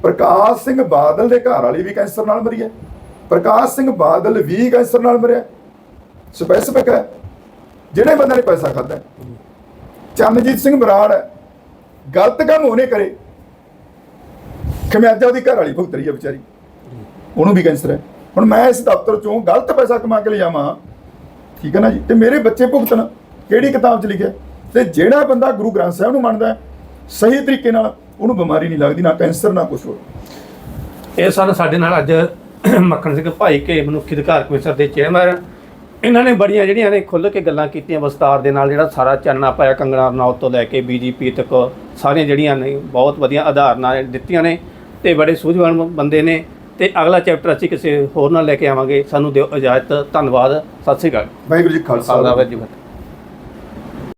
ਪ੍ਰਕਾਸ਼ ਸਿੰਘ ਬਾਦਲ ਦੇ ਘਰ ਵਾਲੀ ਵੀ ਕੈਂਸਰ ਨਾਲ ਮਰੀ ਹੈ। ਪ੍ਰਕਾਸ਼ ਸਿੰਘ ਬਾਦਲ ਵੀ ਕੈਂਸਰ ਨਾਲ ਮਰਿਆ। ਸਪੈਸੀਫਿਕ ਹੈ। ਜਿਹੜੇ ਬੰਦੇ ਨੇ ਪੈਸਾ ਖਾਦਾ। ਚੰਨਜੀਤ ਸਿੰਘ ਬਰਾੜ ਹੈ। ਗਲਤ ਕੰਮ ਉਹਨੇ ਕਰੇ। ਖਮਿਆਜਾ ਉਹਦੀ ਘਰ ਵਾਲੀ ਭੁਗਤ ਰਹੀ ਹੈ ਵਿਚਾਰੀ। ਉਹਨੂੰ ਵੀ ਕੈਂਸਰ ਹੈ। ਹੁਣ ਮੈਂ ਇਸ ਦਫ਼ਤਰ ਚੋਂ ਗਲਤ ਪੈਸਾ ਕਮਾ ਕੇ ਲਿਜਾਵਾਂ। ਠੀਕ ਹੈ ਨਾ ਜੀ? ਤੇ ਮੇਰੇ ਬੱਚੇ ਭੁਗਤਣ, ਕਿਹੜੀ ਕਿਤਾਬ 'ਚ ਲਿਖਿਆ? ਤੇ ਜਿਹੜਾ ਬੰਦਾ ਗੁਰੂ ਗ੍ਰੰਥ ਸਾਹਿਬ ਨੂੰ ਮੰਨਦਾ ਸਹੀ ਤਰੀਕੇ ਨਾਲ ਉਹਨੂੰ ਬਿਮਾਰੀ ਨਹੀਂ ਲੱਗਦੀ, ਨਾ ਕੈਂਸਰ, ਨਾ ਕੁਝ ਹੋਰ। ਇਹ ਸਨ ਸਾਡੇ ਨਾਲ ਅੱਜ ਮੱਖਣ ਸਿੰਘ ਭਾਈ ਕੇ ਮਨੁੱਖੀ ਅਧਿਕਾਰ ਕਮਿਸ਼ਨ ਦੇ ਚੇਅਰਮੈਨ। ਇਹਨਾਂ ਨੇ ਬੜੀਆਂ ਜਿਹੜੀਆਂ ਨੇ ਖੁੱਲ੍ਹ ਕੇ ਗੱਲਾਂ ਕੀਤੀਆਂ ਵਿਸਤਾਰ ਦੇ ਨਾਲ, ਜਿਹੜਾ ਸਾਰਾ ਚਾਨਣਾ ਪਾਇਆ ਕੰਗਣਾ ਰਣੌਤ ਤੋਂ ਲੈ ਕੇ ਬੀਜੇਪੀ ਤੱਕ, ਸਾਰੀਆਂ ਜਿਹੜੀਆਂ ਨੇ ਬਹੁਤ ਵਧੀਆ ਆਧਾਰ ਨਾਲ ਦਿੱਤੀਆਂ ਨੇ ਤੇ ਬੜੇ ਸੂਝਵਾਨ ਬੰਦੇ ਨੇ। ਤੇ ਅਗਲਾ ਚੈਪਟਰ ਅਸੀਂ ਕਿਸੇ ਹੋਰ ਨਾਲ ਲੈ ਕੇ ਆਵਾਂਗੇ। ਸਾਨੂੰ ਦਿਓ ਇਜਾਜ਼ਤ ਧੰਨਵਾਦ ਸਤਿ ਸ੍ਰੀ ਅਕਾਲ। ਵਾਹਿਗੁਰੂ ਜੀ ਖਾਲਸਾ। ਸਾਡਾ ਜੀ। ਫਤਿਹ